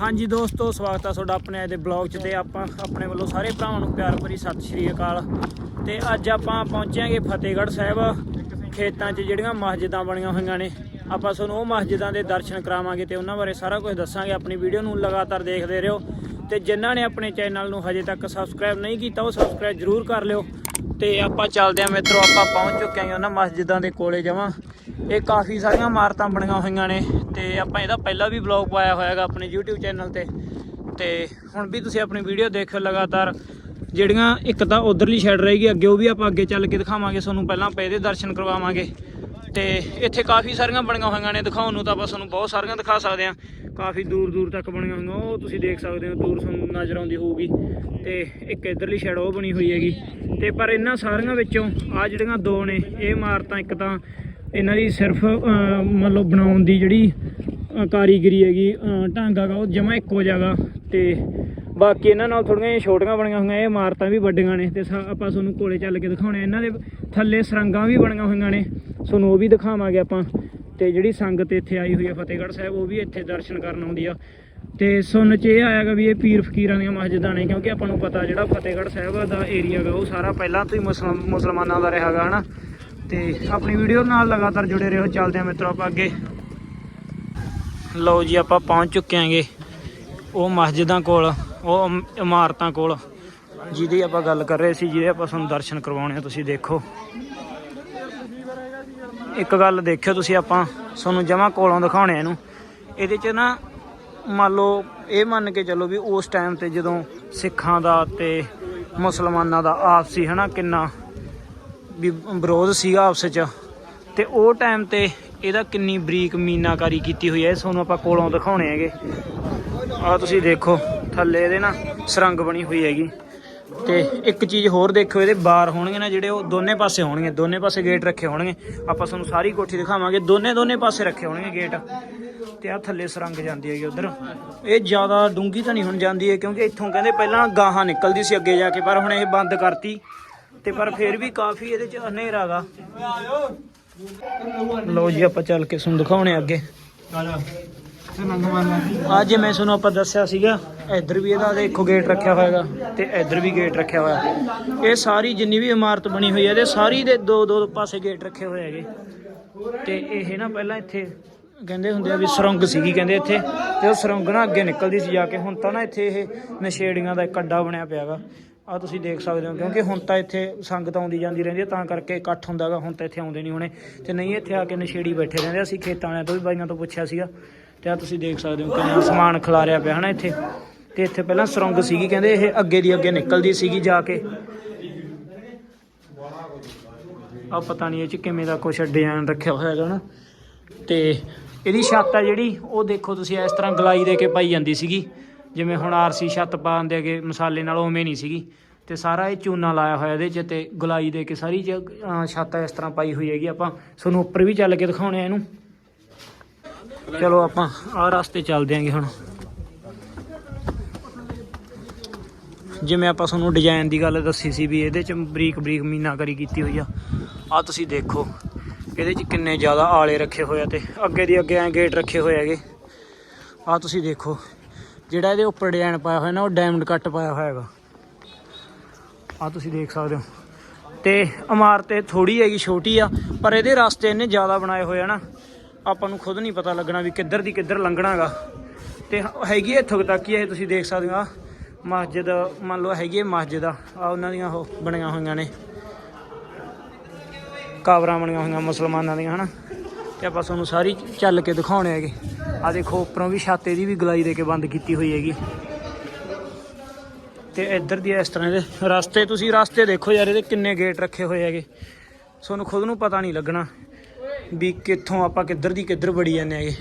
ਹਾਂਜੀ ਦੋਸਤੋ, ਸਵਾਗਤ ਆ ਤੁਹਾਡਾ ਆਪਣੇ ਅੱਜ ਦੇ ਬਲੌਗ 'ਚ ਤੇ ਆਪਾਂ ਆਪਣੇ ਵੱਲੋਂ ਸਾਰੇ ਭਰਾਵਾਂ ਨੂੰ ਪਿਆਰ ਭਰੀ ਸਤਿ ਸ਼੍ਰੀ ਅਕਾਲ। ਤੇ ਅੱਜ ਆਪਾਂ ਪਹੁੰਚਾਂਗੇ ਫਤਿਹਗੜ੍ਹ ਸਾਹਿਬ। ਖੇਤਾਂ 'ਚ ਜਿਹੜੀਆਂ ਮਸਜਿਦਾਂ ਬਣੀਆਂ ਹੋਈਆਂ ਨੇ, ਆਪਾਂ ਤੁਹਾਨੂੰ ਉਹ ਮਸਜਿਦਾਂ ਦੇ ਦਰਸ਼ਨ ਕਰਾਵਾਂਗੇ ਤੇ ਉਹਨਾਂ ਬਾਰੇ ਸਾਰਾ ਕੁਝ ਦੱਸਾਂਗੇ। ਆਪਣੀ ਵੀਡੀਓ ਨੂੰ ਲਗਾਤਾਰ ਦੇਖਦੇ ਰਹੋ। ਤੇ ਜਿਨ੍ਹਾਂ ਨੇ ਆਪਣੇ ਚੈਨਲ ਨੂੰ ਹਜੇ ਤੱਕ ਸਬਸਕ੍ਰਾਈਬ ਨਹੀਂ ਕੀਤਾ, ਉਹ ਸਬਸਕ੍ਰਾਈਬ ਜ਼ਰੂਰ ਕਰ ਲਿਓ। ਤੇ ਆਪਾਂ ਚੱਲਦੇ ਆਂ ਮਿੱਤਰੋ, ਆਪਾਂ ਪਹੁੰਚ ਚੁੱਕੇ ਆਂ ਉਹਨਾਂ ਮਸਜਿਦਾਂ ਦੇ ਕੋਲੇ ਜਾਵਾਂ ਇਹ ਕਾਫੀ ਸਾਰੀਆਂ ਇਮਾਰਤਾਂ ਬਣੀਆਂ ਹੋਈਆਂ ਨੇ ਤੇ ਆਪਾਂ ਇਹਦਾ ਪਹਿਲਾਂ ਵੀ ਬਲੌਗ ਪਾਇਆ ਹੋਇਆ ਹੈਗਾ ਆਪਣੇ YouTube ਚੈਨਲ ਤੇ। ਤੇ ਹੁਣ ਵੀ ਤੁਸੀਂ ਆਪਣੀ ਵੀਡੀਓ ਦੇਖਿਓ ਲਗਾਤਾਰ। ਜਿਹੜੀਆਂ ਇੱਕ ਤਾਂ ਉਧਰਲੀ ਸਾਈਡ ਰਹੇਗੀ, ਅੱਗੇ ਉਹ ਵੀ ਆਪਾਂ ਅੱਗੇ ਚੱਲ ਕੇ ਦਿਖਾਵਾਂਗੇ। ਤੁਹਾਨੂੰ ਪਹਿਲਾਂ ਆਪਾਂ ਇਹਦੇ ਦਰਸ਼ਨ ਕਰਵਾਵਾਂਗੇ। ਤੇ ਇੱਥੇ ਕਾਫੀ ਸਾਰੀਆਂ ਬਣੀਆਂ ਹੋਈਆਂ ਨੇ, ਦਿਖਾਉਣ ਨੂੰ ਤਾਂ ਆਪਾਂ ਤੁਹਾਨੂੰ ਬਹੁਤ ਸਾਰੀਆਂ ਦਿਖਾ ਸਕਦੇ ਹਾਂ। ਕਾਫੀ ਦੂਰ ਦੂਰ ਤੱਕ ਬਣੀਆਂ ਹੋਈਆਂ। ਉਹ ਤੁਸੀਂ ਦੇਖ ਸਕਦੇ ਹੋ, ਦੂਰ ਤੁਹਾਨੂੰ ਨਜ਼ਰ ਆਉਂਦੀ ਹੋਊਗੀ। ਤੇ ਇੱਕ ਇਧਰਲੀ ਸ਼ੈਡ ਉਹ ਬਣੀ ਹੋਈ ਹੈਗੀ। ਤੇ ਪਰ ਇਹਨਾਂ ਸਾਰੀਆਂ ਵਿੱਚੋਂ ਆ ਜਿਹੜੀਆਂ ਦੋ ਨੇ, ਇਹ ਇਮਾਰਤਾਂ ਇੱਕ ਤਾਂ ਇਹਨਾਂ ਦੀ ਸਿਰਫ ਮਤਲਬ ਬਣਾਉਣ ਦੀ ਜਿਹੜੀ ਕਾਰੀਗਰੀ ਹੈਗੀ ਢਾਂਗਾ ਢੰਗ ਉਹ ਜਮਾ ਇੱਕੋ ਜਗ੍ਹਾ ਤੇ ਬਾਕੀ ਇਹਨਾਂ ਨਾਲ ਥੋੜੀਆਂ ਜਿਹੀਆਂ ਛੋਟੀਆਂ ਬਣੀਆਂ ਹੋਈਆਂ, ਇਹ ਇਮਾਰਤਾਂ ਵੀ ਵੱਡੀਆਂ ਨੇ। ਤੇ ਸਾ- ਆਪਾਂ ਤੁਹਾਨੂੰ ਕੋਲੇ ਚੱਲ ਕੇ ਦਿਖਾਉਣੇ ਆ। ਇਹਨਾਂ ਦੇ ਥੱਲੇ ਸਰੰਗਾਂ ਵੀ ਬਣੀਆਂ ਹੋਈਆਂ ਨੇ। ਤੁਹਾਨੂੰ ਉਹ ਵੀ ਦਿਖਾਵਾਂਗੇ ਆਪਾਂ। ਤੇ ਜਿਹੜੀ ਸੰਗਤ ਇੱਥੇ ਆਈ ਹੋਈ ਹੈ ਫਤਿਹਗੜ੍ਹ ਸਾਹਿਬ, ਉਹ ਵੀ ਇੱਥੇ ਦਰਸ਼ਨ ਕਰਨ ਆਉਂਦੀ ਆ। ਤੇ ਸੁਣ ਚ ਇਹ ਆਇਆਗਾ ਵੀ ਇਹ ਪੀਰ ਫਕੀਰਾਂ ਦੀਆਂ ਮਸਜਿਦਾਂ ਨੇ, ਕਿਉਂਕਿ ਆਪਾਂ ਨੂੰ ਪਤਾ ਜਿਹੜਾ ਫਤਿਹਗੜ੍ਹ ਸਾਹਿਬ ਦਾ ਏਰੀਆ ਗਾ, ਉਹ ਸਾਰਾ ਪਹਿਲਾਂ ਤੋਂ ਹੀ ਮੁਸਲਮ, ਮੁਸਲਮਾਨਾਂ ਦਾ ਰਿਹਾ ਗਾ, ਹਨਾ? ਤੇ ਆਪਣੀ ਵੀਡੀਓ ਨਾਲ ਲਗਾਤਾਰ ਜੁੜੇ ਰਹੋ, ਚੱਲਦੇ ਆ ਮਿੱਤਰੋ ਆਪਾਂ ਅੱਗੇ। ਲਓ ਜੀ, ਆਪਾਂ ਪਹੁੰਚ ਚੁੱਕੇ ਆਂਗੇ ਉਹ ਮਸਜਿਦਾਂ ਕੋਲ, ਉਹ ਇਮਾਰਤਾਂ ਕੋਲ, ਜਿਹਦੀ ਆਪਾਂ ਗੱਲ ਕਰ ਰਹੇ ਸੀ, ਜਿਹਦੇ ਆਪਾਂ ਤੁਹਾਨੂੰ ਦਰਸ਼ਨ ਕਰਵਾਉਣੇ ਆ, ਤੁਸੀਂ ਦੇਖੋ। ਇੱਕ ਗੱਲ ਦੇਖਿਓ ਤੁਸੀਂ ਆਪਾਂ ਤੁਹਾਨੂੰ ਜਮਾ ਕੋਲੋਂ ਦਿਖਾਉਣੇ ਆ ਇਹਨੂੰ। ਇਹਦੇ 'ਚ ਨਾ ਮੰਨ ਲਓ ਇਹ ਮੰਨ ਕੇ ਚੱਲੋ ਵੀ ਉਸ ਟਾਈਮ ਤੇ ਜਦੋਂ ਸਿੱਖਾਂ ਦਾ ਤੇ ਮੁਸਲਮਾਨਾਂ ਦਾ ਆਪਸੀ ਹਨਾ ਕਿੰਨਾ ਵੀ ਵਿਰੋਧ ਸੀਗਾ ਆਪਸ 'ਚ, ਤੇ ਉਹ ਟਾਈਮ ਤੇ ਇਹਦਾ ਕਿੰਨੀ ਬਰੀਕ ਮੀਨਾਕਾਰੀ ਕੀਤੀ ਹੋਈ ਹੈ ਇਹ ਤੁਹਾਨੂੰ ਆਪਾਂ ਕੋਲੋਂ ਦਿਖਾਉਣੇ ਹੈਗੇ। ਆ ਤੁਸੀਂ ਦੇਖੋ, ਥੱਲੇ ਇਹਦੇ ਨਾ ਸਰੰਗ ਬਣੀ ਹੋਈ ਹੈਗੀ। ਤੇ ਇੱਕ ਚੀਜ਼ ਹੋਰ ਦੇਖੋ ਇਹਦੇ ਬਾਰ ਹੋਣਗੇ ਨਾ ਜਿਹੜੇ ਉਹ ਦੋਨੇ ਪਾਸੇ ਹੋਣਗੇ, ਦੋਨੇ ਪਾਸੇ ਗੇਟ ਰੱਖੇ ਹੋਣਗੇ। ਆਪਾਂ ਤੁਹਾਨੂੰ ਸਾਰੀ ਕੋਠੀ ਦਿਖਾਵਾਂਗੇ, ਦੋਨੇ ਦੋਨੇ ਪਾਸੇ ਰੱਖੇ ਹੋਣਗੇ ਗੇਟ ਤੇ ਆ ਥੱਲੇ ਸਰੰਗ ਜਾਂਦੀ ਹੈਗੀ ਉਧਰ। ਇਹ ਜ਼ਿਆਦਾ ਡੂੰਗੀ ਤਾਂ ਨਹੀਂ ਹੁਣ ਜਾਂਦੀ ਹੈ ਕਿਉਂਕਿ ਇੱਥੋਂ ਕਹਿੰਦੇ ਪਹਿਲਾਂ ਗਾਹਾਂ ਨਿਕਲਦੀ ਸੀ ਅੱਗੇ ਜਾ ਕੇ, ਪਰ ਹੁਣ ਇਹ ਬੰਦ ਕਰਤੀ। ਤੇ ਪਰ ਫਿਰ ਵੀ ਕਾਫੀ ਇਹਦੇ ਚ ਹਨੇਰਾ ਗਾ। ਲਓ ਜੀ, ਆਪਾਂ ਚੱਲ ਕੇ ਤੁਹਾਨੂੰ ਦਿਖਾਉਣੇ ਆ ਅੱਗੇ। ਅੱਜ ਮੈਂ ਤੁਹਾਨੂੰ ਆਪਾਂ ਦੱਸਿਆ ਸੀਗਾ, ਇੱਧਰ ਵੀ ਇਹਦਾ ਦੇਖੋ ਗੇਟ ਰੱਖਿਆ ਹੋਇਆਗਾ ਤੇ ਇੱਧਰ ਵੀ ਗੇਟ ਰੱਖਿਆ ਹੋਇਆ। ਇਹ ਸਾਰੀ ਜਿੰਨੀ ਵੀ ਇਮਾਰਤ ਬਣੀ ਹੋਈ ਹੈ, ਇਹਦੇ ਸਾਰੀ ਦੇ ਦੋ ਦੋ ਪਾਸੇ ਗੇਟ ਰੱਖੇ ਹੋਏ ਹੈਗੇ। ਤੇ ਇਹ ਨਾ ਪਹਿਲਾਂ ਇੱਥੇ ਕਹਿੰਦੇ ਹੁੰਦੇ ਆ ਵੀ ਸੁਰੰਗ ਸੀਗੀ ਕਹਿੰਦੇ ਇੱਥੇ, ਤੇ ਉਹ ਸੁਰੰਗ ਨਾ ਅੱਗੇ ਨਿਕਲਦੀ ਸੀ ਜਾ ਕੇ। ਹੁਣ ਤਾਂ ਨਾ ਇੱਥੇ ਇਹ ਨਸ਼ੇੜੀਆਂ ਦਾ ਇੱਕ ਅੱਡਾ ਬਣਿਆ ਪਿਆਗਾ ਆ ਤੁਸੀਂ ਦੇਖ ਸਕਦੇ ਹੋ, ਕਿਉਂਕਿ ਹੁਣ ਤਾਂ ਇੱਥੇ ਸੰਗਤ ਆਉਂਦੀ ਜਾਂਦੀ ਰਹਿੰਦੀ ਹੈ, ਤਾਂ ਕਰਕੇ ਇਕੱਠ ਹੁੰਦਾਗਾ ਹੁਣ ਤਾਂ ਇੱਥੇ ਆਉਂਦੇ ਨਹੀਂ ਹੋਣੇ। ਤੇ ਨਹੀਂ ਇੱਥੇ ਆ ਕੇ ਨਸ਼ੇੜੀ ਬੈਠੇ ਰਹਿੰਦੇ, ਅਸੀਂ ਖੇਤਾਂ ਵਾਲਿਆਂ ਤੋਂ ਵੀ ਬਾਈਆਂ ਤੋਂ ਪੁੱਛਿਆ ਸੀਗਾ। ਤੇ ਆ ਤੁਸੀਂ ਦੇਖ ਸਕਦੇ ਹੋ ਕਿੰਨਾ ਸਮਾਨ ਖਿਲਾਰਿਆ ਪਿਆ ਹਨਾ ਇੱਥੇ। ਤੇ ਇੱਥੇ ਪਹਿਲਾਂ ਸੁਰੰਗ ਸੀਗੀ, ਕਹਿੰਦੇ ਇਹ ਅੱਗੇ ਦੀ ਅੱਗੇ ਨਿਕਲਦੀ ਸੀਗੀ ਜਾ ਕੇ। ਆ ਪਤਾ ਨਹੀਂ ਇਹ ਚ ਕਿਵੇਂ ਦਾ ਕੁਛ ਡਿਜ਼ਾਈਨ ਰੱਖਿਆ ਹੋਇਆ ਹੈਗਾ ਨਾ ਤੇ ਇਹਦੀ ਛੱਤ ਆ ਜਿਹੜੀ, ਉਹ ਦੇਖੋ ਤੁਸੀਂ ਇਸ ਤਰ੍ਹਾਂ ਗਲਾਈ ਦੇ ਕੇ ਪਾਈ ਜਾਂਦੀ ਸੀਗੀ। ਜਿਵੇਂ ਹੁਣ ਆਰਸੀ ਛੱਤ ਪਾਉਂਦੇ ਹੈਗੇ ਮਸਾਲੇ ਨਾਲ ਉਵੇਂ ਨਹੀਂ ਸੀਗੀ। ਤੇ ਸਾਰਾ ਇਹ ਚੂਨਾ ਲਾਇਆ ਹੋਇਆ ਇਹਦੇ 'ਚ ਤੇ ਗਲਾਈ ਦੇ ਕੇ ਸਾਰੀ ਚ ਛੱਤ ਇਸ ਤਰ੍ਹਾਂ ਪਾਈ ਹੋਈ ਹੈਗੀ। ਆਪਾਂ ਤੁਹਾਨੂੰ ਉੱਪਰ ਵੀ ਚੱਲ ਕੇ ਦਿਖਾਉਣੇ ਆ ਇਹਨੂੰ। ਚਲੋ ਆਪਾਂ ਆਹ ਰਸਤੇ ਚੱਲਦੇ ਆਂਗੇ ਹੁਣ। ਜਿਵੇਂ ਆਪਾਂ ਤੁਹਾਨੂੰ ਡਿਜ਼ਾਈਨ ਦੀ ਗੱਲ ਦੱਸੀ ਸੀ ਵੀ ਇਹਦੇ ਚ ਬਰੀਕ ਬਰੀਕ ਮੀਨਾਕਾਰੀ ਕੀਤੀ ਹੋਈ ਆ। ਆ ਤੁਸੀਂ ਦੇਖੋ, ਇਹਦੇ ਚ ਕਿੰਨੇ ਜ਼ਿਆਦਾ ਆਲੇ ਰੱਖੇ ਹੋਏ ਆ ਤੇ ਅੱਗੇ ਦੀ ਅੱਗੇ ਐ ਗੇਟ ਰੱਖੇ ਹੋਏ ਹੈਗੇ। ਆ ਤੁਸੀਂ ਦੇਖੋ, ਜਿਹੜਾ ਇਹਦੇ ਉੱਪਰ ਡਿਜ਼ਾਈਨ ਪਾਇਆ ਹੋਇਆ ਨਾ, ਉਹ ਡਾਇਮੰਡ ਕੱਟ ਪਾਇਆ ਹੋਇਆ ਹੈਗਾ। ਆ ਤੁਸੀਂ ਦੇਖ ਸਕਦੇ ਹੋ। ਤੇ ਇਮਾਰਤ ਇਹ ਥੋੜੀ ਹੈਗੀ, ਛੋਟੀ ਆ, ਪਰ ਇਹਦੇ ਰਸਤੇ ਇਹਨੇ ਜ਼ਿਆਦਾ ਬਣਾਏ ਹੋਏ ਆ ਨਾ ਆਪਾਂ ਨੂੰ ਖੁਦ ਨਹੀਂ ਪਤਾ ਲੱਗਣਾ ਵੀ ਕਿੱਧਰ ਦੀ ਕਿੱਧਰ ਲੰਘਣਾਗਾ। ਤੇ ਹ- ਹੈਗੀ ਹੈ ਇੱਥੋਂ ਤੱਕ ਹੀ ਇਹ ਤੁਸੀਂ ਦੇਖ ਸਕਦੇ ਹੋ ਮਸਜਿਦ, ਮੰਨ ਲਓ ਹੈਗੀ ਹੈ ਮਸਜਿਦ ਆ ਉਹਨਾਂ ਦੀਆਂ ਉਹ ਬਣੀਆਂ ਹੋਈਆਂ ਨੇ। ਕਾਬਰਾਂ ਬਣੀਆਂ ਹੋਈਆਂ ਮੁਸਲਮਾਨਾਂ ਦੀਆਂ, ਹਨਾ? ਤੇ ਆਪਾਂ ਤੁਹਾਨੂੰ ਸਾਰੀ ਚੱਲ ਕੇ ਦਿਖਾਉਣੇ ਹੈਗੇ। ਆ ਦੇਖੋ, ਉੱਪਰੋਂ ਵੀ ਛਾਤੇ ਦੀ ਵੀ ਗਲਾਈ ਦੇ ਕੇ ਬੰਦ ਕੀਤੀ ਹੋਈ ਹੈਗੀ। ਤੇ ਇੱਧਰ ਦੀ ਇਸ ਤਰ੍ਹਾਂ ਦੇ ਰਸਤੇ, ਤੁਸੀਂ ਰਸਤੇ ਦੇਖੋ ਯਾਰ, ਇਹਦੇ ਕਿੰਨੇ ਗੇਟ ਰੱਖੇ ਹੋਏ ਹੈਗੇ। ਤੁਹਾਨੂੰ ਖੁਦ ਨੂੰ ਪਤਾ ਨਹੀਂ ਲੱਗਣਾ। ਵੀ ਕਿੱਥੋਂ ਆਪਾਂ ਕਿੱਧਰ ਦੀ ਕਿੱਧਰ ਵੜੀ ਜਾਂਦੇ ਹੈਗੇ।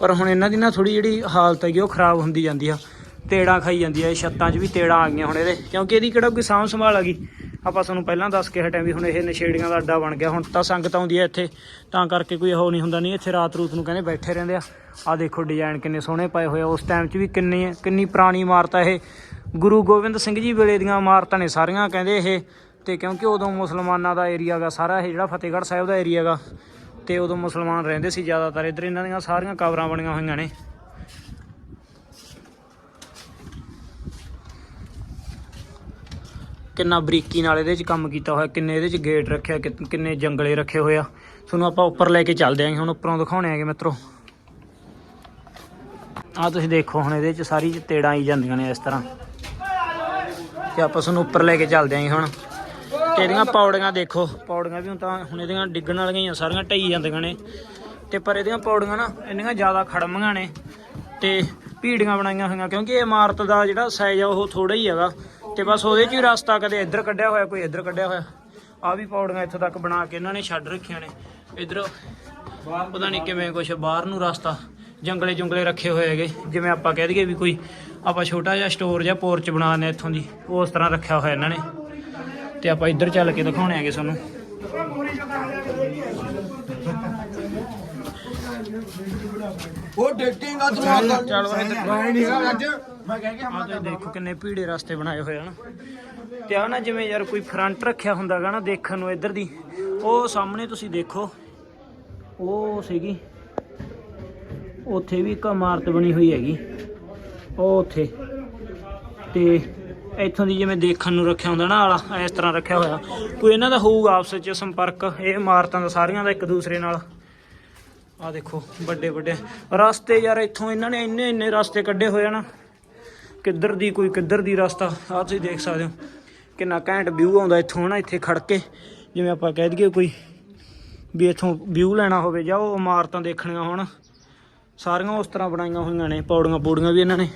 ਪਰ ਹੁਣ ਇਹਨਾਂ ਦੀ ਨਾ ਥੋੜੀ ਜਿਹੜੀ ਹਾਲਤ ਹੈਗੀ ਉਹ ਖਰਾਬ ਹੁੰਦੀ ਜਾਂਦੀ ਆ। ਤੇੜਾਂ ਖਾਈ ਜਾਂਦੀ ਆ, ਇਹ ਛੱਤਾਂ 'ਚ ਵੀ ਤੇੜਾਂ ਆ ਗਈਆਂ ਹੁਣ ਇਹਦੇ। ਕਿਉਂਕਿ ਇਹਦੀ ਕਿਹੜਾ ਕੋਈ ਸਾਂਭ ਸੰਭਾਲ ਆ ਗਈ। ਆਪਾਂ ਤੁਹਾਨੂੰ ਪਹਿਲਾਂ ਦੱਸ ਕੇ ਹਟਿਆ ਵੀ ਹੁਣ ਇਹ ਨਸ਼ੇੜੀਆਂ ਦਾ ਅੱਡਾ ਬਣ ਗਿਆ। ਹੁਣ ਤਾਂ ਸੰਗਤ ਆਉਂਦੀ ਹੈ ਇੱਥੇ, ਤਾਂ ਕਰਕੇ ਕੋਈ ਉਹ ਨਹੀਂ ਹੁੰਦਾ। ਨਹੀਂ, ਇੱਥੇ ਰਾਤ ਰੂਤ ਨੂੰ ਕਹਿੰਦੇ ਬੈਠੇ ਰਹਿੰਦੇ ਆ। ਆ ਦੇਖੋ ਡਿਜ਼ਾਈਨ ਕਿੰਨੇ ਸੋਹਣੇ ਪਏ ਹੋਏ ਆ। ਉਸ ਟਾਈਮ 'ਚ ਵੀ ਕਿੰਨੀ ਕਿੰਨੀ ਪੁਰਾਣੀ ਇਮਾਰਤ ਆ ਇਹ। ਗੁਰੂ ਗੋਬਿੰਦ ਸਿੰਘ ਜੀ ਵੇਲੇ ਦੀਆਂ ਇਮਾਰਤਾਂ ਨੇ ਸਾਰੀਆਂ, ਕਹਿੰਦੇ ਇਹ ਤੇ ਕਿਉਂਕਿ ਉਦੋਂ ਮੁਸਲਮਾਨਾਂ ਦਾ ਏਰੀਆ ਗਾ, ਸਾਰਾ ਇਹ ਜਿਹੜਾ ਫਤਿਹਗੜ੍ਹ ਸਾਹਿਬ ਦਾ ਏਰੀਆ ਗਾ, ਤੇ ਉਦੋਂ ਮੁਸਲਮਾਨ ਰਹਿੰਦੇ ਸੀ ਜ਼ਿਆਦਾਤਰ। ਇਧਰ ਇਹਨਾਂ ਦੀਆਂ ਸਾਰੀਆਂ ਕਬਰਾਂ ਬਣੀਆਂ ਹੋਈਆਂ ਨੇ। ਕਿੰਨਾ ਬਰੀਕੀ ਨਾਲ ਇਹਦੇ 'ਚ ਕੰਮ ਕੀਤਾ ਹੋਇਆ, ਕਿੰਨੇ ਇਹਦੇ 'ਚ ਗੇਟ ਰੱਖਿਆ ਕਿੰਨੇ ਜੰਗਲੇ ਰੱਖੇ ਹੋਏ ਆ। ਤੁਹਾਨੂੰ ਆਪਾਂ ਉੱਪਰ ਲੈ ਕੇ ਚੱਲਦੇ ਆਂਗੇ ਹੁਣ ਉੱਪਰੋਂ ਦਿਖਾਉਣੇ ਆਂਗੇ ਮਿੱਤਰੋ। ਆ ਤੁਸੀਂ ਦੇਖੋ, ਹੁਣ ਇਹਦੇ 'ਚ ਸਾਰੀ ਤੇੜਾਂ ਆਈ ਜਾਂਦੀਆਂ ਨੇ ਇਸ ਤਰ੍ਹਾਂ। ਤੇ ਆਪਾਂ ਤੁਹਾਨੂੰ ਉੱਪਰ ਲੈ ਕੇ ਚੱਲਦੇ ਆਂਗੇ ਹੁਣ। ਤੇ ਇਹਦੀਆਂ ਪੌੜੀਆਂ ਦੇਖੋ? ਪੌੜੀਆਂ ਵੀ ਹੁਣ ਤਾਂ ਹੁਣ ਇਹਦੀਆਂ ਡਿੱਗਣ ਵਾਲੀਆਂ ਹੀ ਆ ਸਾਰੀਆਂ ਢਈ ਜਾਂਦੀਆਂ ਨੇ। ਤੇ ਪਰ ਇਹਦੀਆਂ ਪੌੜੀਆਂ ਨਾ ਇੰਨੀਆਂ ਜ਼ਿਆਦਾ ਖੜਮੀਆਂ ਨੇ ਤੇ ਭੀੜੀਆਂ ਬਣਾਈਆਂ ਹੋਈਆਂ ਕਿਉਂਕਿ ਇਹ ਇਮਾਰਤ ਦਾ ਜਿਹੜਾ ਸਾਈਜ਼ ਆ ਉਹ ਥੋੜਾ ਹੀ ਹੈਗਾ। ਤੇ ਬਸ ਉਹਦੇ 'ਚ ਹੀ ਰਸਤਾ ਕਦੇ ਇੱਧਰ ਕੱਢਿਆ ਹੋਇਆ ਕੋਈ ਇੱਧਰ ਕੱਢਿਆ ਹੋਇਆ। ਆ ਵੀ ਪੌੜੀਆਂ ਇੱਥੋਂ ਤੱਕ ਬਣਾ ਕੇ ਇਹਨਾਂ ਨੇ ਛੱਡ ਰੱਖੀਆਂ ਨੇ। ਇੱਧਰ ਪਤਾ ਨਹੀਂ ਕਿਵੇਂ ਕੁਛ ਬਾਹਰ ਨੂੰ ਰਸਤਾ ਜੰਗਲੇ ਜੰਗਲੇ ਰੱਖੇ ਹੋਏ ਹੈਗੇ। ਜਿਵੇਂ ਆਪਾਂ ਕਹਿ ਦਈਏ ਵੀ ਕੋਈ ਆਪਾਂ ਛੋਟਾ ਜਿਹਾ ਸਟੋਰ ਜਾਂ ਪੋਰਚ ਬਣਾਉਂਦੇ ਇੱਥੋਂ ਦੀ ਉਸ ਤਰ੍ਹਾਂ ਰੱਖਿਆ ਹੋਇਆ ਇਹਨਾਂ ਨੇ। ਤੇ ਆਪਾਂ ਇੱਧਰ ਚੱਲ ਕੇ ਦਿਖਾਉਣੇ ਆਗੇ ਤੁਹਾਨੂੰ ਉਹ ਡੇਟਿੰਗ ਅੱਜ ਮਾਰਦਾ ਚੱਲ ਇੱਧਰ ਮੈਂ ਨਹੀਂ ਅੱਜ। ਮੈਂ ਕਹਿ ਕੇ ਆ ਤੁਸੀਂ ਦੇਖੋ ਕਿੰਨੇ ਭੀੜੇ ਰਸਤੇ ਬਣਾਏ ਹੋਏ ਹਨ ਤੇ ਆ ਨਾ ਜਿਵੇਂ ਯਾਰ ਕੋਈ ਫਰੰਟ ਰੱਖਿਆ ਹੁੰਦਾਗਾ ਨਾ ਦੇਖਣ ਨੂੰ ਇੱਧਰ ਦੀ ਉਹ ਸਾਹਮਣੇ ਤੁਸੀਂ ਦੇਖੋ। ਉਹ ਸੀਗੀ। ਉੱਥੇ ਵੀ ਇੱਕ ਇਮਾਰਤ ਬਣੀ ਹੋਈ ਹੈਗੀ। ਉਹ ਉੱਥੇ। ਤੇ ਇੱਥੋਂ ਦੀ ਜਿਵੇਂ ਦੇਖਣ ਨੂੰ ਰੱਖਿਆ ਹੁੰਦਾ ਨਾ ਆਲਾ, ਇਸ ਤਰ੍ਹਾਂ ਰੱਖਿਆ ਹੋਇਆ। ਕੋਈ ਇਹਨਾਂ ਦਾ ਹੋਊਗਾ ਆਪਸ ਵਿੱਚ ਸੰਪਰਕ, ਇਹ ਇਮਾਰਤਾਂ ਦਾ ਸਾਰੀਆਂ ਦਾ ਇੱਕ ਦੂਸਰੇ ਨਾਲ। ਆ ਦੇਖੋ, ਵੱਡੇ ਵੱਡੇ। ਰਸਤੇ ਯਾਰ ਇੱਥੋਂ ਇਹਨਾਂ ਨੇ ਇੰਨੇ ਇੰਨੇ ਰਸਤੇ ਕੱਢੇ ਹੋਏ ਆ ਨਾ। ਕਿੱਧਰ ਦੀ ਕੋਈ ਕਿੱਧਰ ਦੀ ਰਸਤਾ ਆ ਤੁਸੀਂ ਦੇਖ ਸਕਦੇ ਹੋ। ਕਿੰਨਾ ਘੈਂਟ ਵਿਊ ਆਉਂਦਾ ਇੱਥੋਂ ਨਾ ਇੱਥੇ ਖੜ ਕੇ। ਜਿਵੇਂ ਆਪਾਂ ਕਹਿ ਦਈਏ ਕੋਈ ਵੀ ਇੱਥੋਂ ਵਿਊ ਲੈਣਾ ਹੋਵੇ ਜਾਂ ਉਹ ਇਮਾਰਤਾਂ ਦੇਖਣੀਆਂ ਹੋਣ। ਸਾਰੀਆਂ ਉਸ ਤਰ੍ਹਾਂ ਬਣਾਈਆਂ ਹੋਈਆਂ ਨੇ ਪੌੜੀਆਂ ਪੌੜੀਆਂ ਵੀ ਇਹਨਾਂ ਨੇ।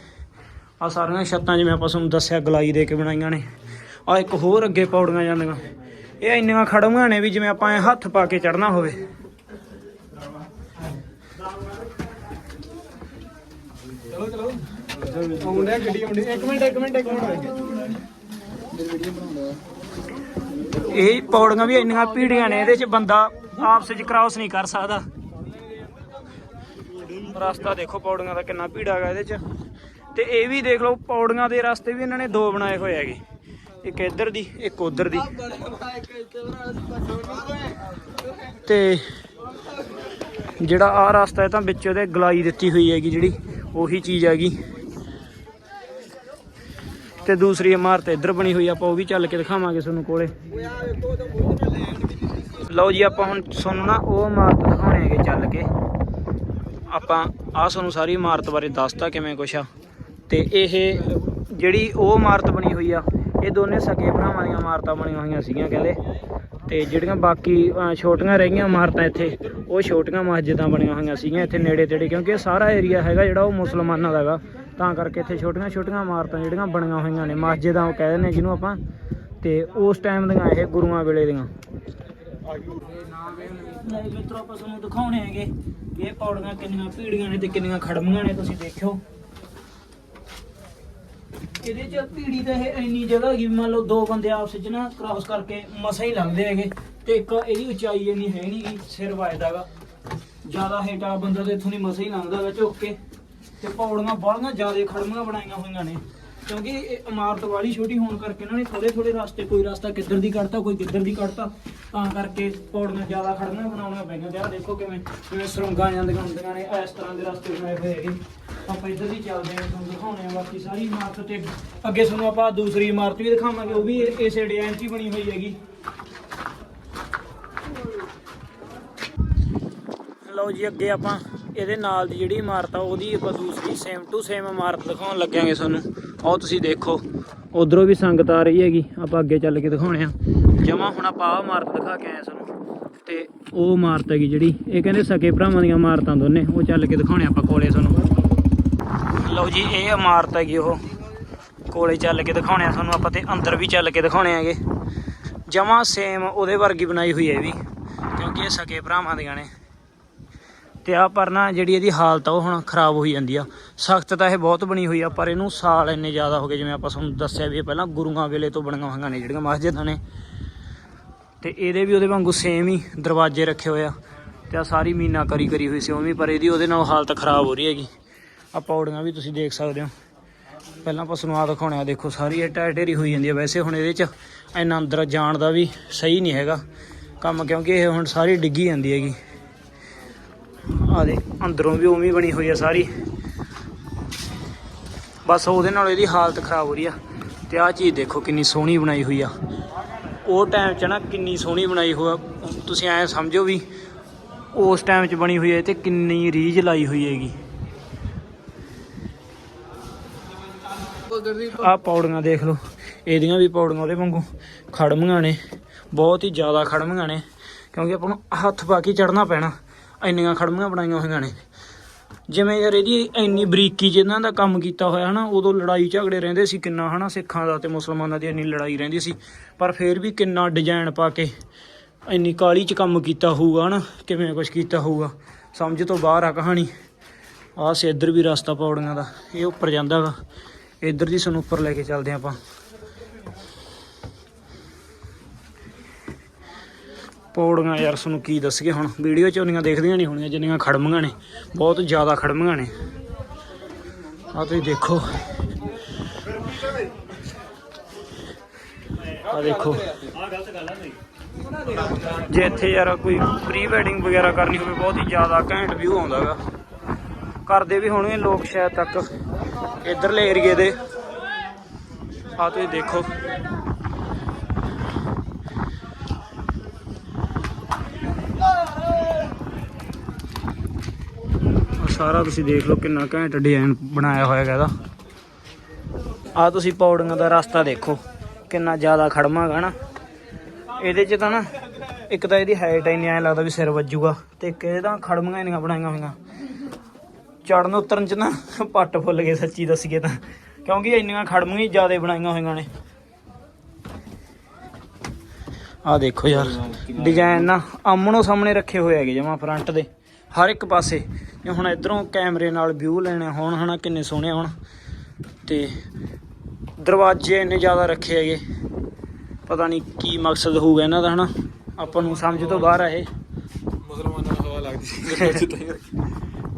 ਆ ਸਾਰੀਆਂ ਛੱਤਾਂ ਜਿਵੇਂ ਆਪਾਂ ਤੁਹਾਨੂੰ ਦੱਸਿਆ, ਗਲਾਈ ਦੇ ਕੇ ਬਣਾਈਆਂ ਨੇ। ਆ ਇੱਕ ਹੋਰ ਅੱਗੇ ਪੌੜੀਆਂ ਜਾਂਦੀਆਂ ਇਹ ਇੰਨੀਆਂ ਖੜੀਆਂ ਨੇ ਵੀ ਜਿਵੇਂ ਆਪਾਂ ਐਂ ਹੱਥ ਪਾ ਕੇ ਚੜਨਾ ਹੋਵੇ। ਆਉਂਦਾ ਗੱਡੀ ਆਉਂਦੀ ਇੱਕ ਮਿੰਟ ਇੱਕ ਮਿੰਟ ਇੱਕ ਮਿੰਟ ਇਹ ਪੌੜੀਆਂ ਵੀ ਇੰਨੀਆਂ ਭੀੜੀਆਂ ਨੇ, ਇਹਦੇ 'ਚ ਬੰਦਾ ਆਪਸ 'ਚ ਕ੍ਰਾਸ ਨਹੀਂ ਕਰ ਸਕਦਾ। ਰਸਤਾ ਦੇਖੋ ਪੌੜੀਆਂ ਦਾ ਕਿੰਨਾ ਭੀੜਾ ਹੈਗਾ ਇਹਦੇ 'ਚ। ਤੇ ਇਹ ਵੀ ਦੇਖ ਲਓ, ਪੌੜੀਆਂ ਦੇ ਰਸਤੇ ਵੀ ਇਹਨਾਂ ਨੇ ਦੋ ਬਣਾਏ ਹੋਏ ਹੈਗੇ। ਇੱਕ ਇੱਧਰ ਦੀ, ਇੱਕ ਉੱਧਰ ਦੀ। ਤੇ ਜਿਹੜਾ ਆਹ ਰਸਤਾ ਹੈ ਤਾਂ ਵਿੱਚ ਉਹਦੇ ਗਲਾਈ ਦਿੱਤੀ ਹੋਈ ਹੈਗੀ ਜਿਹੜੀ, ਉਹੀ ਚੀਜ਼ ਹੈਗੀ। ਤੇ ਦੂਸਰੀ ਇਮਾਰਤ ਇੱਧਰ ਬਣੀ ਹੋਈ ਆਪਾਂ ਉਹ ਵੀ ਚੱਲ ਕੇ ਦਿਖਾਵਾਂਗੇ ਤੁਹਾਨੂੰ ਕੋਲੇ। ਲਓ ਜੀ, ਆਪਾਂ ਹੁਣ ਤੁਹਾਨੂੰ ਨਾ ਉਹ ਇਮਾਰਤ ਦਿਖਾਉਣੇ ਹੈਗੇ ਚੱਲ ਕੇ। ਆਪਾਂ ਆ ਤੁਹਾਨੂੰ ਸਾਰੀ ਇਮਾਰਤ ਬਾਰੇ ਦੱਸਤਾ ਕਿਵੇਂ ਕੁਛ ਆ। ਤੇ ਇਹ ਜਿਹੜੀ ਉਹ ਇਮਾਰਤ ਬਣੀ ਹੋਈ ਆ, ਇਹ ਦੋਨੇ ਸਕੇ ਭਰਾਵਾਂ ਦੀਆਂ ਇਮਾਰਤਾਂ ਬਣੀਆਂ ਹੋਈਆਂ ਸੀਗੀਆਂ ਕਹਿੰਦੇ। ਤੇ ਜਿਹੜੀਆਂ ਬਾਕੀ ਛੋਟੀਆਂ ਰਹਿ ਇਮਾਰਤਾਂ ਇੱਥੇ, ਉਹ ਛੋਟੀਆਂ ਮਸਜਿਦਾਂ ਬਣੀਆਂ ਹੋਈਆਂ ਸੀਗੀਆਂ ਇੱਥੇ ਨੇੜੇ ਤੇੜੇ, ਕਿਉਂਕਿ ਇਹ ਸਾਰਾ ਏਰੀਆ ਹੈਗਾ ਜਿਹੜਾ ਉਹ ਮੁਸਲਮਾਨਾਂ ਦਾ ਹੈਗਾ। ਤਾਂ ਕਰਕੇ ਇੱਥੇ ਛੋਟੀਆਂ ਛੋਟੀਆਂ ਇਮਾਰਤਾਂ ਜਿਹੜੀਆਂ ਬਣੀਆਂ ਹੋਈਆਂ ਨੇ, ਮਸਜਿਦਾਂ ਉਹ ਕਹਿੰਦੇ ਨੇ ਜਿਹਨੂੰ ਆਪਾਂ। ਤੇ ਉਸ ਟਾਈਮ ਦੀਆਂ ਇਹ ਗੁਰੂਆਂ ਵੇਲੇ ਦੀਆਂ। ਮਿੱਤਰੋ, ਆਪਾਂ ਤੁਹਾਨੂੰ ਦਿਖਾਉਣੇ ਹੈਗੇ, ਇਹ ਪੌੜੀਆਂ ਕਿੰਨੀਆਂ ਭੀੜੀਆਂ ਨੇ ਤੇ ਕਿੰਨੀਆਂ ਖੜਮੀਆਂ ਨੇ, ਤੁਸੀਂ ਦੇਖਿਓ। ਇਹਦੇ ਚ ਭੀੜੀ ਤਾਂ ਇਹ ਇੰਨੀ ਜਗ੍ਹਾ ਹੈਗੀ ਵੀ ਮੰਨ ਲਓ ਦੋ ਬੰਦੇ ਆਪਸ ਵਿੱਚ ਨਾ ਕ੍ਰਾਸ ਕਰਕੇ ਮਸਾਂ ਹੀ ਲੰਘਦੇ ਹੈਗੇ ਤੇ ਇੱਕ ਇਹਦੀ ਉਚਾਈ ਇੰਨੀ ਹੈ ਨਹੀਂਗੀ ਸਿਰ ਵੱਜਦਾਗਾ ਜ਼ਿਆਦਾ ਹੇਠਾਂ ਬੰਦਾ ਤੇ ਇੱਥੋਂ ਦੀ ਮਸਾਂ ਹੀ ਲੰਘਦਾ ਹੈਗਾ ਝੁੱਕ ਕੇ। ਤੇ ਪੌੜੀਆਂ ਬਾਹਲੀਆਂ ਜ਼ਿਆਦਾ ਖੜਮੀਆਂ ਬਣਾਈਆਂ ਹੋਈਆਂ ਨੇ। ਕਿਉਂਕਿ ਇਹ ਇਮਾਰਤ ਵਾਲੀ ਛੋਟੀ ਹੋਣ ਕਰਕੇ ਇਹਨਾਂ ਨੇ ਥੋੜੇ ਥੋੜੇ ਰਸਤੇ, ਕੋਈ ਰਸਤਾ ਕਿੱਧਰ ਦੀ ਕੱਢਤਾ, ਕੋਈ ਕਿੱਧਰ ਦੀ ਕੱਢਤਾ, ਤਾਂ ਕਰਕੇ ਪੌੜੀਆਂ ਜ਼ਿਆਦਾ ਖੜਮੀਆਂ ਬਣਾਉਣੀਆਂ ਪਈਆਂ ਤੇ ਆਹ ਦੇਖੋ ਕਿਵੇਂ ਜਿਵੇਂ ਸੁਰੰਗਾਂ ਜਾਂਦੀਆਂ ਹੁੰਦੀਆਂ ਨੇ, ਇਸ ਤਰ੍ਹਾਂ ਦੇ ਰਸਤੇ ਬਣਾਏ ਹੋਏ ਹੈਗੇ। ਆਪਾਂ ਇੱਧਰ ਦੀ ਚੱਲਦੇ ਹਾਂ, ਤੁਹਾਨੂੰ ਦਿਖਾਉਣੇ ਆ ਬਾਕੀ ਸਾਰੀ ਇਮਾਰਤ ਤੇ। ਅੱਗੇ ਤੁਹਾਨੂੰ ਆਪਾਂ ਦੂਸਰੀ ਇਮਾਰਤ ਵੀ ਦਿਖਾਵਾਂਗੇ, ਉਹ ਵੀ ਇਸੇ ਡਿਜ਼ਾਈਨ 'ਚ ਹੀ ਬਣੀ ਹੋਈ ਹੈਗੀ। ਲਓ ਜੀ, ਅੱਗੇ ਆਪਾਂ ਇਹਦੇ ਨਾਲ ਦੀ ਜਿਹੜੀ ਇਮਾਰਤ ਆ, ਉਹਦੀ ਆਪਾਂ ਦੂਸਰੀ ਸੇਮ ਟੂ ਸੇਮ ਇਮਾਰਤ ਦਿਖਾਉਣ ਲੱਗਾਂਗੇ ਤੁਹਾਨੂੰ। ਆਓ ਤੁਸੀਂ ਦੇਖੋ। ਉਧਰੋਂ ਵੀ ਸੰਗਤ ਆ ਰਹੀ ਹੈਗੀ, ਆਪਾਂ ਅੱਗੇ ਚੱਲ ਕੇ ਦਿਖਾਉਣੇ ਆ। ਜਮਾ ਹੁਣ ਆਪਾਂ ਆਹ ਇਮਾਰਤ ਦਿਖਾ ਕੇ ਆਏ ਤੁਹਾਨੂੰ। ਤੇ ਉਹ ਇਮਾਰਤ ਹੈਗੀ ਜਿਹੜੀ, ਇਹ ਕਹਿੰਦੇ ਸਕੇ ਭਰਾਵਾਂ ਦੀਆਂ ਇਮਾਰਤਾਂ ਦੋਨੇ, ਉਹ ਚੱਲ ਕੇ ਦਿਖਾਉਣੇ ਆਪਾਂ ਕੋਲੇ ਤੁਹਾਨੂੰ। ਲਓ ਜੀ, ਇਹ ਇਮਾਰਤ ਹੈਗੀ ਉਹ। ਕੋਲੇ ਚੱਲ ਕੇ ਦਿਖਾਉਣੇ ਆ ਤੁਹਾਨੂੰ ਆਪਾਂ ਤੇ ਅੰਦਰ ਵੀ ਚੱਲ ਕੇ ਦਿਖਾਉਣੇ ਹੈਗੇ। ਜਮਾ ਸੇਮ ਉਹਦੇ ਵਰਗੀ ਬਣਾਈ ਹੋਈ ਹੈ ਇਹ ਵੀ, ਕਿਉਂਕਿ ਇਹ ਸਕੇ ਭਰਾਵਾਂ ਦੀਆਂ ਨੇ। ਤੇ ਆ ਪਰ ਨਾ ਜਿਹੜੀ ਇਹਦੀ ਹਾਲਤ ਆ, ਉਹ ਹੁਣ ਖਰਾਬ ਹੋਈ ਜਾਂਦੀ ਆ। ਸਖਤ ਤਾਂ ਇਹ ਬਹੁਤ ਬਣੀ ਹੋਈ ਆ, ਪਰ ਇਹਨੂੰ ਸਾਲ ਇੰਨੇ ਜ਼ਿਆਦਾ ਹੋ ਗਏ, ਜਿਵੇਂ ਆਪਾਂ ਤੁਹਾਨੂੰ ਦੱਸਿਆ ਵੀ ਇਹ ਪਹਿਲਾਂ ਗੁਰੂਆਂ ਵੇਲੇ ਤੋਂ ਬਣੀਆਂ ਹੋਈਆਂ ਨੇ ਜਿਹੜੀਆਂ ਮਸਜਿਦਾਂ ਨੇ। ਤੇ ਇਹਦੇ ਵੀ ਉਹਦੇ ਵਾਂਗੂ ਸੇਮ ਹੀ ਦਰਵਾਜ਼ੇ ਰੱਖੇ ਹੋਏ ਆ ਤੇ ਆ ਸਾਰੀ ਮੀਨਾ ਕਰੀ ਕਰੀ ਹੋਈ ਸੀ ਉਵੇਂ, ਪਰ ਇਹਦੀ ਉਹਦੇ ਨਾਲ ਹਾਲਤ ਖਰਾਬ ਹੋ ਰਹੀ ਹੈਗੀ। ਆ ਪੌੜੀਆਂ ਵੀ ਤੁਸੀਂ ਦੇਖ ਸਕਦੇ ਹੋ। ਪਹਿਲਾਂ ਆਪਾਂ ਤੁਹਾਨੂੰ ਆ ਦਿਖਾਉਣੇ ਆ, ਦੇਖੋ ਸਾਰੀ ਇਹ ਟਾਇਰ ਢੇਰੀ ਹੋਈ ਜਾਂਦੀ ਆ। ਵੈਸੇ ਹੁਣ ਇਹਦੇ ਚ ਇੰਨਾ ਅੰਦਰ ਜਾਣ ਦਾ ਵੀ ਸਹੀ ਨਹੀਂ ਹੈਗਾ। ਕੰਮ ਕਿਉਂਕਿ ਇਹ ਹੁਣ ਸਾਰੀ ਡਿੱਗੀ ਜਾਂਦੀ ਹੈਗੀ। ਆ ਦੇ ਅੰਦਰੋਂ ਵੀ ਉਵੇਂ ਬਣੀ ਹੋਈ ਆ ਸਾਰੀ। ਬਸ ਉਹਦੇ ਨਾਲ ਇਹਦੀ ਹਾਲਤ ਖਰਾਬ ਹੋ ਰਹੀ ਆ। ਤੇ ਆਹ ਚੀਜ਼ ਦੇਖੋ ਕਿੰਨੀ ਸੋਹਣੀ ਬਣਾਈ ਹੋਈ ਆ। ਉਹ ਟਾਈਮ 'ਚ ਨਾ ਕਿੰਨੀ ਸੋਹਣੀ ਬਣਾਈ ਹੋਆ ਤੁਸੀਂ ਐਂ ਸਮਝੋ ਵੀ ਉਸ ਟਾਈਮ 'ਚ ਬਣੀ ਹੋਈ ਹੈ ਤੇ ਕਿੰਨੀ ਰੀਝ ਲਾਈ ਹੋਈ ਹੈਗੀ। ਆਹ ਪੌੜੀਆਂ ਦੇਖ ਲਓ। ਇਹਦੀਆਂ ਵੀ ਪੌੜੀਆਂ ਉਹਦੇ ਵਾਂਗੂ ਖੜਮੀਆਂ ਨੇ। ਬਹੁਤ ਹੀ ਜ਼ਿਆਦਾ ਖੜਮੀਆਂ ਨੇ। ਕਿਉਂਕਿ ਆਪਾਂ ਨੂੰ ਹੱਥ ਪਾ ਕੇ ਚੜਨਾ ਪੈਣਾ। ਇੰਨੀਆਂ ਖੜਮੀਆਂ ਬਣਾਈਆਂ ਹੋਈਆਂ ਨੇ। ਜਿਵੇਂ ਯਾਰ ਇਹਦੀ ਇੰਨੀ ਬਰੀਕੀ ਜਿਨ੍ਹਾਂ ਦਾ ਕੰਮ ਕੀਤਾ ਹੋਇਆ ਹਨਾ, ਉਦੋਂ ਲੜਾਈ ਝਗੜੇ ਰਹਿੰਦੇ ਸੀ ਕਿੰਨਾ ਹਨਾ, ਸਿੱਖਾਂ ਦਾ ਤੇ ਮੁਸਲਮਾਨਾਂ ਦੀ ਇੰਨੀ ਲੜਾਈ ਰਹਿੰਦੀ ਸੀ। ਪਰ ਫਿਰ ਵੀ ਕਿੰਨਾ ਡਿਜ਼ਾਈਨ ਪਾ ਕੇ ਇੰਨੀ ਕਾਲੀ ਚ ਕੰਮ ਕੀਤਾ ਹੋਊਗਾ ਹਨਾ, ਕਿਵੇਂ ਕੁਝ ਕੀਤਾ ਹੋਊਗਾ। ਸਮਝ ਤੋਂ ਬਾਹਰ ਆ ਕਹਾਣੀ। ਆਹ ਸੇ ਇੱਧਰ ਵੀ ਰਸਤਾ ਪੌੜੀਆਂ ਦਾ, ਇਹ ਉੱਪਰ ਜਾਂਦਾ ਵਾ ਇੱਧਰ ਦੀ ਸਾਨੂੰ ਉੱਪਰ ਲੈ ਕੇ ਚੱਲਦੇ ਹਾਂ ਆਪਾਂ। ਪੌੜੀਆਂ ਯਾਰ ਤੁਹਾਨੂੰ ਕੀ ਦੱਸੀਏ ਹੁਣ? ਵੀਡੀਓ 'ਚ ਉਨੀਆਂ ਦੇਖਦੀਆਂ ਨਹੀਂ ਹੋਣੀਆਂ, ਜਿੰਨੀਆਂ ਖੜਮੀਆਂ ਨੇ। ਬਹੁਤ ਜ਼ਿਆਦਾ ਖੜਮੀਆਂ ਨੇ। ਆ ਤੁਸੀਂ ਦੇਖੋ। ਆ ਦੇਖੋ। ਜੇ ਇੱਥੇ ਯਾਰ ਕੋਈ ਪ੍ਰੀ ਵੈਡਿੰਗ ਵਗੈਰਾ ਕਰਨੀ ਹੋਵੇ, ਬਹੁਤ ਹੀ ਜ਼ਿਆਦਾ ਘੈਂਟ ਵਿਊ ਆਉਂਦਾਗਾ ਕਰਦੇ ਵੀ ਹੋਣਗੇ ਲੋਕ ਸ਼ਾਇਦ ਤੱਕ। ਇਧਰਲੇ ਏਰੀਏ ਦੇ। ਆ ਤੁਸੀਂ ਦੇਖੋ। ਸਾਰਾ ਤੁਸੀਂ ਦੇਖ ਲਓ ਕਿੰਨਾ ਘੈਂਟ ਡਿਜ਼ਾਈਨ ਬਣਾਇਆ ਹੋਇਆ ਹੈਗਾ ਆ ਤੁਸੀਂ ਪੌੜੀਆਂ ਦਾ ਰਸਤਾ ਦੇਖੋ, ਕਿੰਨਾ ਜ਼ਿਆਦਾ ਖੜਮਾ ਨਾ। ਇਹਦੇ 'ਚ ਤਾਂ ਨਾ ਇੱਕ ਤਾਂ ਇਹਦੀ ਹਾਈਟ ਇੰਨੀ ਐਂ ਲੱਗਦਾ ਵੀ ਸਿਰ ਵੱਜੂਗਾ ਤੇ ਇੱਕ ਇਹਦੇ ਤਾਂ ਖੜਮੀਆਂ ਇੰਨੀਆਂ ਬਣਾਈਆਂ ਹੋਈਆਂ। ਚੜਨ ਉਤਰਨ 'ਚ ਨਾ ਪੱਟ ਫੁੱਲ ਗਏ, ਸੱਚੀ ਦੱਸੀਏ ਤਾਂ। ਕਿਉਂਕਿ ਇੰਨੀਆਂ ਖੜਮੀਆਂ ਹੀ ਜ਼ਿਆਦਾ ਬਣਾਈਆਂ ਹੋਈਆਂ ਨੇ। ਆ ਦੇਖੋ ਯਾਰ ਡਿਜ਼ਾਈਨ ਨਾ ਆਮਣੋ ਸਾਹਮਣੇ ਰੱਖੇ ਹੋਏ ਹੈਗੇ ਜਮਾ ਫਰੰਟ ਦੇ। ਹਰ ਇੱਕ ਪਾਸੇ। ਜੇ ਹੁਣ ਇਧਰੋਂ ਕੈਮਰੇ ਨਾਲ ਵਿਊ ਲੈਣੇ ਹੋਣ ਹਨਾ ਕਿੰਨੇ ਸੋਹਣੇ ਹੋਣ। ਤੇ ਦਰਵਾਜ਼ੇ ਇੰਨੇ ਜ਼ਿਆਦਾ ਰੱਖੇ ਹੈਗੇ। ਪਤਾ ਨਹੀਂ ਕੀ ਮਕਸਦ ਹੋਊਗਾ ਇਹਨਾਂ ਦਾ ਹਨਾ। ਆਪਾਂ ਨੂੰ ਸਮਝ ਤੋਂ ਬਾਹਰ ਆ ਇਹ। ਮੁਸਲਮਾਨਾਂ ਨੂੰ ਹਵਾ ਲੱਗਦੀ ਸੀ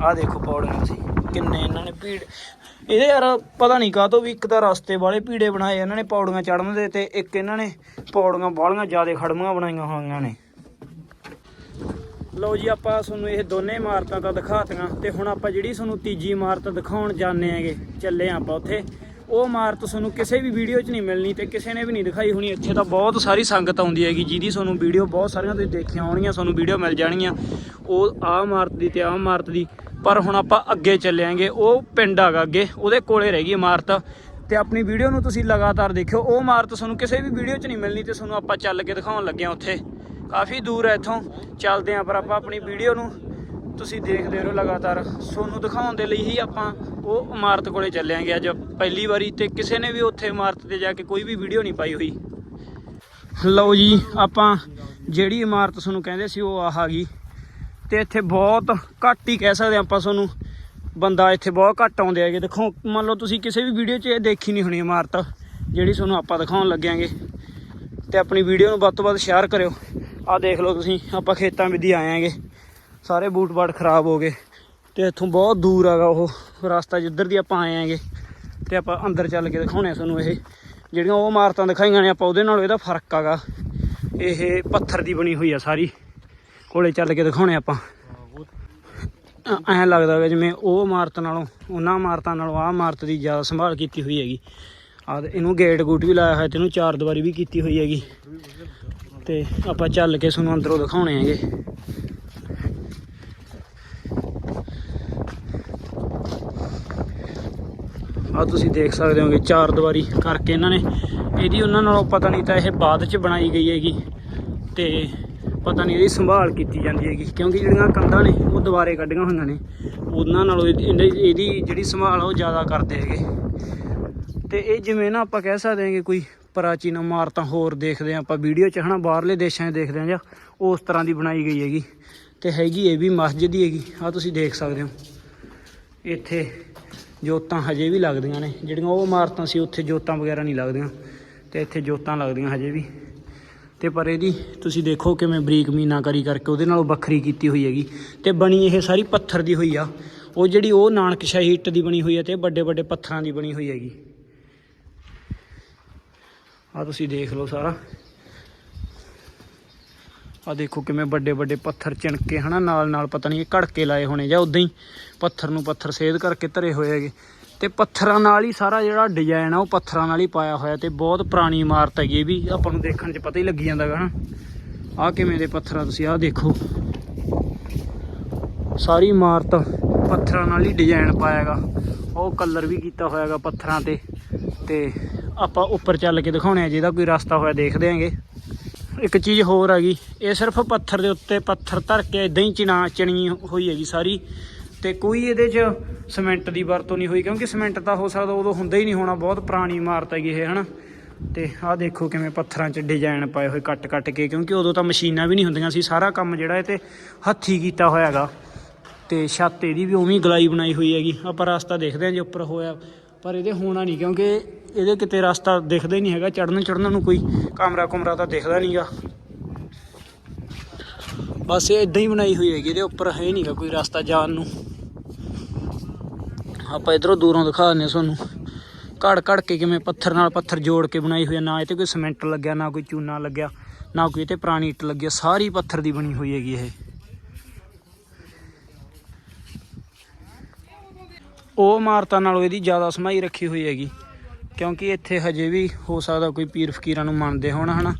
ਆਹ ਦੇਖੋ ਪੌੜੀਆਂ ਤੁਸੀਂ ਕਿੰਨੇ ਇਹਨਾਂ ਨੇ ਭੀੜ। ਇਹਦੇ ਯਾਰ ਪਤਾ ਨਹੀਂ ਕਾਹਤੋਂ ਵੀ ਇੱਕ ਤਾਂ ਰਸਤੇ ਵਾਲੇ ਭੀੜੇ ਬਣਾਏ ਇਹਨਾਂ ਨੇ ਪੌੜੀਆਂ ਚੜਨ ਦੇ ਤੇ ਇੱਕ ਇਹਨਾਂ ਨੇ ਪੌੜੀਆਂ ਬਾਹਲੀਆਂ ਜ਼ਿਆਦਾ ਖੜਮੀਆਂ ਬਣਾਈਆਂ ਹੋਈਆਂ ਨੇ। ਲਓ ਜੀ ਆਪਾਂ ਤੁਹਾਨੂੰ ਇਹ ਦੋਨੇ ਇਮਾਰਤਾਂ ਤਾਂ ਦਿਖਾਤੀਆਂ ਤੇ ਹੁਣ ਆਪਾਂ ਜਿਹੜੀ ਤੁਹਾਨੂੰ ਤੀਜੀ ਇਮਾਰਤ ਦਿਖਾਉਣ ਜਾਂਦੇ ਆਂਗੇ ਚੱਲੇ ਆਂ ਆਪਾਂ ਉੱਥੇ। ਉਹ ਇਮਾਰਤ ਤੁਹਾਨੂੰ ਕਿਸੇ ਵੀ ਵੀਡੀਓ 'ਚ ਨਹੀਂ ਮਿਲਣੀ ਤੇ ਕਿਸੇ ਨੇ ਵੀ ਨਹੀਂ ਦਿਖਾਈ ਹੋਣੀ। ਇੱਥੇ ਤਾਂ ਬਹੁਤ ਸਾਰੀ ਸੰਗਤ ਆਉਂਦੀ ਹੈਗੀ, ਜਿਹਦੀ ਤੁਹਾਨੂੰ ਵੀਡੀਓ ਬਹੁਤ ਸਾਰੀਆਂ ਤੁਸੀਂ ਦੇਖੀਆਂ ਹੋਣਗੀਆਂ, ਤੁਹਾਨੂੰ ਵੀਡੀਓ ਮਿਲ ਜਾਣਗੀਆਂ। ਉਹ ਆਹ ਇਮਾਰਤ ਦੀ ਤੇ ਆਹ ਇਮਾਰਤ ਦੀ। ਪਰ ਹੁਣ ਆਪਾਂ ਅੱਗੇ ਚੱਲਿਆਂਗੇ ਉਹ ਪਿੰਡ ਹੈਗਾ ਅੱਗੇ, ਉਹਦੇ ਕੋਲੇ ਰਹਿ ਗਈ ਇਮਾਰਤ। ਤੇ ਆਪਣੀ ਵੀਡੀਓ ਨੂੰ ਤੁਸੀਂ ਲਗਾਤਾਰ ਦੇਖਿਓ, ਉਹ ਇਮਾਰਤ ਤੁਹਾਨੂੰ ਕਿਸੇ ਵੀ ਵੀਡੀਓ 'ਚ ਨਹੀਂ ਮਿਲਣੀ ਤੇ ਤੁਹਾਨੂੰ ਆਪਾਂ ਚੱਲ ਕੇ ਦਿਖਾਉਣ ਲੱਗੇ ਹਾਂ ਉੱਥੇ। ਕਾਫੀ ਦੂਰ ਹੈ ਇੱਥੋਂ। ਚੱਲਦੇ ਆਂ ਪਰ ਆਪਾਂ ਆਪਣੀ ਵੀਡੀਓ ਨੂੰ ਤੁਸੀਂ ਦੇਖਦੇ ਰਹੋ ਲਗਾਤਾਰ। ਤੁਹਾਨੂੰ ਦਿਖਾਉਣ ਦੇ ਲਈ ਹੀ ਆਪਾਂ ਉਹ ਇਮਾਰਤ ਕੋਲੇ ਚੱਲਿਆਂਗੇ। ਅੱਜ ਪਹਿਲੀ ਵਾਰੀ ਤੇ ਕਿਸੇ ਨੇ ਵੀ ਉੱਥੇ ਇਮਾਰਤ ਤੇ ਜਾ ਕੇ ਕੋਈ ਵੀ ਵੀਡੀਓ ਨਹੀਂ ਪਾਈ ਹੋਈ। ਲਓ ਜੀ, ਆਪਾਂ ਜਿਹੜੀ ਇਮਾਰਤ ਤੁਹਾਨੂੰ ਕਹਿੰਦੇ ਸੀ ਉਹ ਆਹ ਗਈ। ਤੇ ਇੱਥੇ ਬਹੁਤ ਘੱਟ ਹੀ ਕਹਿ ਸਕਦੇ ਹਾਂ ਆਪਾਂ ਤੁਹਾਨੂੰ। ਬੰਦਾ ਇੱਥੇ ਬਹੁਤ ਘੱਟ ਆਉਂਦੇ ਹੈਗੇ। ਦੇਖੋ, ਮੰਨ ਲਓ ਤੁਸੀਂ ਕਿਸੇ ਵੀ ਵੀਡੀਓ 'ਚ ਇਹ ਦੇਖੀ ਨਹੀਂ ਹੋਣੀ ਇਮਾਰਤ, ਜਿਹੜੀ ਤੁਹਾਨੂੰ ਆਪਾਂ ਦਿਖਾਉਣ ਲੱਗਿਆਂਗੇ। ਤੇ ਆਪਣੀ ਵੀਡੀਓ ਨੂੰ ਵੱਧ ਤੋਂ ਵੱਧ ਸ਼ੇਅਰ ਕਰਿਓ। ਆਹ ਦੇਖ ਲਓ ਤੁਸੀਂ, ਆਪਾਂ ਖੇਤਾਂ ਵਿੱਚ ਦੀ ਆਏ ਆਂਗੇ ਸਾਰੇ ਬੂਟ ਬਾਟ ਖਰਾਬ ਹੋ ਗਏ ਤੇ ਇੱਥੋਂ ਬਹੁਤ ਦੂਰ ਹੈਗਾ ਉਹ ਰਸਤਾ ਜਿੱਧਰ ਦੀ ਆਪਾਂ ਆਏ ਆਂਗੇ ਤੇ ਆਪਾਂ ਅੰਦਰ ਚੱਲ ਕੇ ਦਿਖਾਉਣੇ ਆ ਤੁਹਾਨੂੰ ਇਹ। ਜਿਹੜੀਆਂ ਉਹ ਇਮਾਰਤਾਂ ਦਿਖਾਈਆਂ ਨੇ, ਆਪਾਂ ਉਹਦੇ ਨਾਲ ਇਹਦਾ ਫ਼ਰਕ ਹੈਗਾ। ਇਹ ਪੱਥਰ ਦੀ ਬਣੀ ਹੋਈ ਆ ਸਾਰੀ, ਕੋਲੇ ਚੱਲ ਕੇ ਦਿਖਾਉਣੇ ਆਪਾਂ। ਐਂ ਲੱਗਦਾ ਹੈਗਾ ਜਿਵੇਂ ਉਹ ਇਮਾਰਤ ਨਾਲੋਂ, ਉਹਨਾਂ ਇਮਾਰਤਾਂ ਨਾਲੋਂ ਆਹ ਇਮਾਰਤ ਦੀ ਜ਼ਿਆਦਾ ਸੰਭਾਲ ਕੀਤੀ ਹੋਈ ਹੈਗੀ। ਆ ਇਹਨੂੰ ਗੇਟ ਗੂਟ ਵੀ ਲਾਇਆ ਹੋਇਆ, ਤੇ ਇਹਨੂੰ ਚਾਰ ਦੀਵਾਰੀ ਵੀ ਕੀਤੀ ਹੋਈ ਹੈਗੀ। ਤੇ ਆਪਾਂ ਚੱਲ ਕੇ ਤੁਹਾਨੂੰ ਅੰਦਰੋਂ ਦਿਖਾਉਣੇ ਹੈਗੇ। ਆ ਤੁਸੀਂ ਦੇਖ ਸਕਦੇ ਹੋਗੇ ਚਾਰ ਦੀਵਾਰੀ ਕਰਕੇ ਇਹਨਾਂ ਨੇ। ਇਹਦੀ ਉਹਨਾਂ ਨਾਲੋਂ ਪਤਾ ਨਹੀਂ ਤਾਂ ਇਹ ਬਾਅਦ ਚ ਬਣਾਈ ਗਈ ਹੈਗੀ ਤੇ ਪਤਾ ਨਹੀਂ ਇਹਦੀ ਸੰਭਾਲ ਕੀਤੀ ਜਾਂਦੀ ਹੈਗੀ ਕਿਉਂਕਿ ਜਿਹੜੀਆਂ ਕੰਧਾਂ ਨੇ ਉਹ ਦੁਬਾਰੇ ਕੱਢੀਆਂ ਹੋਈਆਂ ਨੇ। ਉਹਨਾਂ ਨਾਲੋਂ ਇਹਦੀ ਇਹਦੀ- ਜਿਹੜੀ ਸੰਭਾਲ ਉਹ ਜ਼ਿਆਦਾ ਕਰਦੇ ਹੈਗੇ। ਤੇ ਇਹ ਜਿਵੇਂ ਨਾ ਆਪਾਂ ਕਹਿ ਸਕਦੇ ਹਾਂ ਕਿ ਕੋਈ ਪ੍ਰਾਚੀਨ ਇਮਾਰਤਾਂ ਹੋਰ ਦੇਖਦੇ ਹਾਂ ਆਪਾਂ ਵੀਡੀਓ 'ਚ ਹਨਾ, ਬਾਹਰਲੇ ਦੇਸ਼ਾਂ 'ਚ ਦੇਖਦੇ ਹਾਂ ਜਾਂ ਉਸ ਤਰ੍ਹਾਂ ਦੀ ਬਣਾਈ ਗਈ ਹੈਗੀ। ਤੇ ਹੈਗੀ ਇਹ ਵੀ ਮਸਜਿਦ ਹੀ ਹੈਗੀ ਆ ਤੁਸੀਂ ਦੇਖ ਸਕਦੇ ਹੋ। ਇੱਥੇ ਜੋਤਾਂ ਹਜੇ ਵੀ ਲੱਗਦੀਆਂ ਨੇ, ਜਿਹੜੀਆਂ ਉਹ ਇਮਾਰਤਾਂ ਸੀ, ਉੱਥੇ ਜੋਤਾਂ ਵਗੈਰਾ ਨਹੀਂ ਲੱਗਦੀਆਂ। ਤੇ ਇੱਥੇ ਜੋਤਾਂ ਲੱਗਦੀਆਂ ਹਜੇ ਵੀ। ਤੇ ਪਰ ਇਹਦੀ ਤੁਸੀਂ ਦੇਖੋ ਕਿਵੇਂ ਬਰੀਕ ਮੀਨਾਕਾਰੀ ਕਰਕੇ ਉਹਦੇ ਨਾਲੋਂ ਵੱਖਰੀ ਕੀਤੀ ਹੋਈ ਹੈਗੀ। ਤੇ ਬਣੀ ਇਹ ਸਾਰੀ ਪੱਥਰ ਦੀ ਹੋਈ ਆ। ਉਹ ਜਿਹੜੀ ਉਹ ਨਾਨਕਸ਼ਾਹੀ ਇੱਟ ਦੀ ਬਣੀ ਹੋਈ ਹੈ ਤੇ ਵੱਡੇ ਵੱਡੇ ਪੱਥਰਾਂ ਦੀ ਬਣੀ ਹੋਈ ਹੈਗੀ। ਆ ਤੁਸੀਂ ਦੇਖ ਲਓ ਸਾਰਾ। ਆ ਦੇਖੋ ਕਿਵੇਂ ਵੱਡੇ ਵੱਡੇ ਪੱਥਰ ਚਿਣਕੇ ਹਨਾ, ਨਾਲ ਨਾਲ ਪਤਾ ਨਹੀਂ ਇਹ ਘੜਕੇ ਲਾਏ ਹੋਣੇ ਜਾਂ ਉਦਾਂ ਹੀ ਪੱਥਰ ਨੂੰ ਪੱਥਰ ਸੇਧ ਕਰਕੇ ਧਰੇ ਹੋਏ ਹੈਗੇ। ਤੇ ਪੱਥਰਾਂ ਨਾਲ ਹੀ ਸਾਰਾ ਜਿਹੜਾ ਡਿਜ਼ਾਈਨ ਆ, ਉਹ ਪੱਥਰਾਂ ਨਾਲ ਹੀ ਪਾਇਆ ਹੋਇਆ ਤੇ ਬਹੁਤ ਪੁਰਾਣੀ ਇਮਾਰਤ ਹੈਗੀ ਇਹ ਵੀ, ਆਪਾਂ ਨੂੰ ਦੇਖਣ 'ਚ ਪਤਾ ਹੀ ਲੱਗੀ ਜਾਂਦਾਗਾ ਹਨਾ। ਆਹ ਕਿਵੇਂ ਦੇ ਪੱਥਰਾਂ ਤੁਸੀਂ ਆਹ ਦੇਖੋ। ਸਾਰੀ ਇਮਾਰਤ ਪੱਥਰਾਂ ਨਾਲ ਹੀ ਡਿਜ਼ਾਈਨ ਪਾਇਆਗਾ ਉਹ ਕਲਰ ਵੀ ਕੀਤਾ ਹੋਇਆਗਾ ਪੱਥਰਾਂ ਤੇ ਤੇ ਆਪਾਂ ਉੱਪਰ ਚੱਲ ਕੇ ਦਿਖਾਉਣੇ ਆ, ਜਿਹਦਾ ਕੋਈ ਰਸਤਾ ਹੋਇਆ ਦੇਖਦੇ ਆਂਗੇ ਇੱਕ ਚੀਜ਼ ਹੋਰ ਹੈਗੀ ਇਹ ਸਿਰਫ ਪੱਥਰ ਦੇ ਉੱਤੇ ਪੱਥਰ ਧਰ ਕੇ ਇਦਾਂ ਹੀ ਚਿਣਾ ਚਣੀ ਹੋਈ ਹੈਗੀ ਸਾਰੀ। ਤੇ ਕੋਈ ਇਹਦੇ 'ਚ ਸੀਮੈਂਟ ਦੀ ਵਰਤੋਂ ਨਹੀਂ ਹੋਈ, ਕਿਉਂਕਿ ਸੀਮੈਂਟ ਤਾਂ ਹੋ ਸਕਦਾ ਉਦੋਂ ਹੁੰਦਾ ਹੀ ਨਹੀਂ ਹੋਣਾ, ਬਹੁਤ ਪੁਰਾਣੀ ਇਮਾਰਤ ਹੈਗੀ ਇਹ, ਹਨਾ। ਤੇ ਆਹ ਦੇਖੋ ਕਿਵੇਂ ਪੱਥਰਾਂ 'ਚ ਡਿਜ਼ਾਈਨ ਪਾਏ ਹੋਏ ਕੱਟ ਕੱਟ ਕੇ, ਕਿਉਂਕਿ ਉਦੋਂ ਤਾਂ ਮਸ਼ੀਨਾਂ ਵੀ ਨਹੀਂ ਹੁੰਦੀਆਂ ਸੀ। ਸਾਰਾ ਕੰਮ ਜਿਹੜਾ ਇਹ ਤੇ ਹੱਥੀ ਕੀਤਾ ਹੋਇਆ ਹੈਗਾ। ਤੇ ਛੱਤ ਇਹਦੀ ਵੀ ਉਵੇਂ ਗਲਾਈ ਬਣਾਈ ਹੋਈ ਹੈਗੀ। ਆਪਾਂ ਰਸਤਾ ਦੇਖਦੇ ਹਾਂ ਜੇ ਉੱਪਰ ਹੋਇਆ ਪਰ ਇਹਦੇ ਹੋਣਾ ਨਹੀਂ, ਕਿਉਂਕਿ ਇਹਦੇ ਕਿਤੇ ਰਸਤਾ ਦਿਖਦਾ ਹੀ ਨਹੀਂ ਹੈਗਾ ਚੜਨ ਚੜਨ ਨੂੰ ਕੋਈ ਕਮਰਾ ਕੁਮਰਾ ਤਾਂ ਦਿਖਦਾ ਨਹੀਂਗਾ ਬਸ ਇਹ ਇਦਾਂ ਹੀ ਬਣਾਈ ਹੋਈ ਹੈਗੀ, ਇਹਦੇ ਉੱਪਰ ਹੈ ਨਹੀਂਗਾ ਕੋਈ ਰਸਤਾ ਜਾਣ ਨੂੰ। ਆਪਾਂ ਇਧਰੋਂ ਦੂਰੋਂ ਦਿਖਾ ਦਿੰਦੇ ਹਾਂ ਤੁਹਾਨੂੰ। ਘੜ ਘੜ ਕੇ ਕਿਵੇਂ ਪੱਥਰ ਨਾਲ ਪੱਥਰ ਜੋੜ ਕੇ ਬਣਾਈ ਹੋਈ ਹੈ ਨਾ ਇਹ ਤੇ ਕੋਈ ਸੀਮੈਂਟ ਲੱਗਿਆ, ਨਾ ਕੋਈ ਚੂਨਾ ਲੱਗਿਆ, ਨਾ ਕੋਈ ਇਹ ਤੇ ਪੁਰਾਣੀ ਇੱਟ ਲੱਗੀ ਸਾਰੀ ਪੱਥਰ ਦੀ ਬਣੀ ਹੋਈ ਹੈਗੀ ਇਹ। ਉਹ ਇਮਾਰਤਾਂ ਨਾਲੋਂ ਇਹਦੀ ਜ਼ਿਆਦਾ ਸਮਾਈ ਰੱਖੀ ਹੋਈ ਹੈਗੀ। ਕਿਉਂਕਿ ਇੱਥੇ ਹਜੇ ਵੀ ਹੋ ਸਕਦਾ ਕੋਈ ਪੀਰ ਫਕੀਰਾਂ ਨੂੰ ਮੰਨਦੇ ਹੋਣ, ਹਨਾ?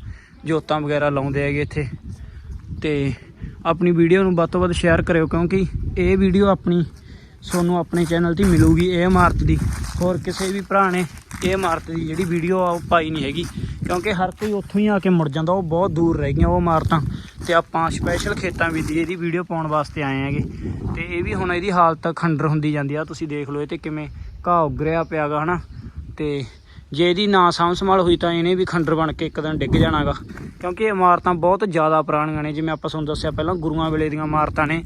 ਜੋਤਾਂ ਵਗੈਰਾ ਲਾਉਂਦੇ ਹੈਗੇ ਇੱਥੇ। ਤੇ ਆਪਣੀ ਵੀਡੀਓ ਨੂੰ ਵੱਧ ਤੋਂ ਵੱਧ ਸ਼ੇਅਰ ਕਰਿਓ, ਕਿਉਂਕਿ ਇਹ ਵੀਡੀਓ ਆਪਣੀ ਤੁਹਾਨੂੰ ਆਪਣੇ ਚੈਨਲ ਤੇ ਮਿਲੂਗੀ ਇਹ ਇਮਾਰਤ ਦੀ। ਹੋਰ ਕਿਸੇ ਵੀ ਭਰਾ ਨੇ ਇਹ ਇਮਾਰਤ ਦੀ ਜਿਹੜੀ ਵੀਡੀਓ ਆ, ਉਹ ਪਾਈ ਨਹੀਂ ਹੈਗੀ। ਕਿਉਂਕਿ ਹਰ ਕੋਈ ਉੱਥੋਂ ਹੀ ਆ ਕੇ ਮੁੜ ਜਾਂਦਾ, ਉਹ ਬਹੁਤ ਦੂਰ ਰਹਿ ਗਈਆਂ ਉਹ ਇਮਾਰਤਾਂ। ਤੇ ਆਪਾਂ ਸਪੈਸ਼ਲ ਖੇਤਾਂ ਵਿੱਚ ਦੀ ਇਹਦੀ ਵੀਡੀਓ ਪਾਉਣ ਵਾਸਤੇ ਆਏ ਹੈਗੇ। ਤੇ ਇਹ ਵੀ ਹੁਣ ਇਹਦੀ ਹਾਲਤ ਖੰਡਰ ਹੁੰਦੀ ਜਾਂਦੀ ਆ ਤੁਸੀਂ ਦੇਖ ਲਓ ਇਹ ਤੇ ਕਿਵੇਂ ਘਾਹ ਉੱਗ ਰਿਹਾ ਪਿਆਗਾ ਹਨਾ? ਤੇ ਜੇ ਇਹਦੀ ਨਾ ਸਾਂਭ ਸੰਭਾਲ ਹੋਈ ਤਾਂ ਇਹਨੇ ਵੀ ਖੰਡਰ ਬਣ ਕੇ ਇੱਕ ਦਿਨ ਡਿੱਗ ਜਾਣਾਗਾ ਕਿਉਂਕਿ ਇਹ ਇਮਾਰਤਾਂ ਬਹੁਤ ਜ਼ਿਆਦਾ ਪੁਰਾਣੀਆਂ ਨੇ, ਜਿਵੇਂ ਆਪਾਂ ਤੁਹਾਨੂੰ ਦੱਸਿਆ ਪਹਿਲਾਂ, ਗੁਰੂਆਂ ਵੇਲੇ ਦੀਆਂ ਇਮਾਰਤਾਂ ਨੇ,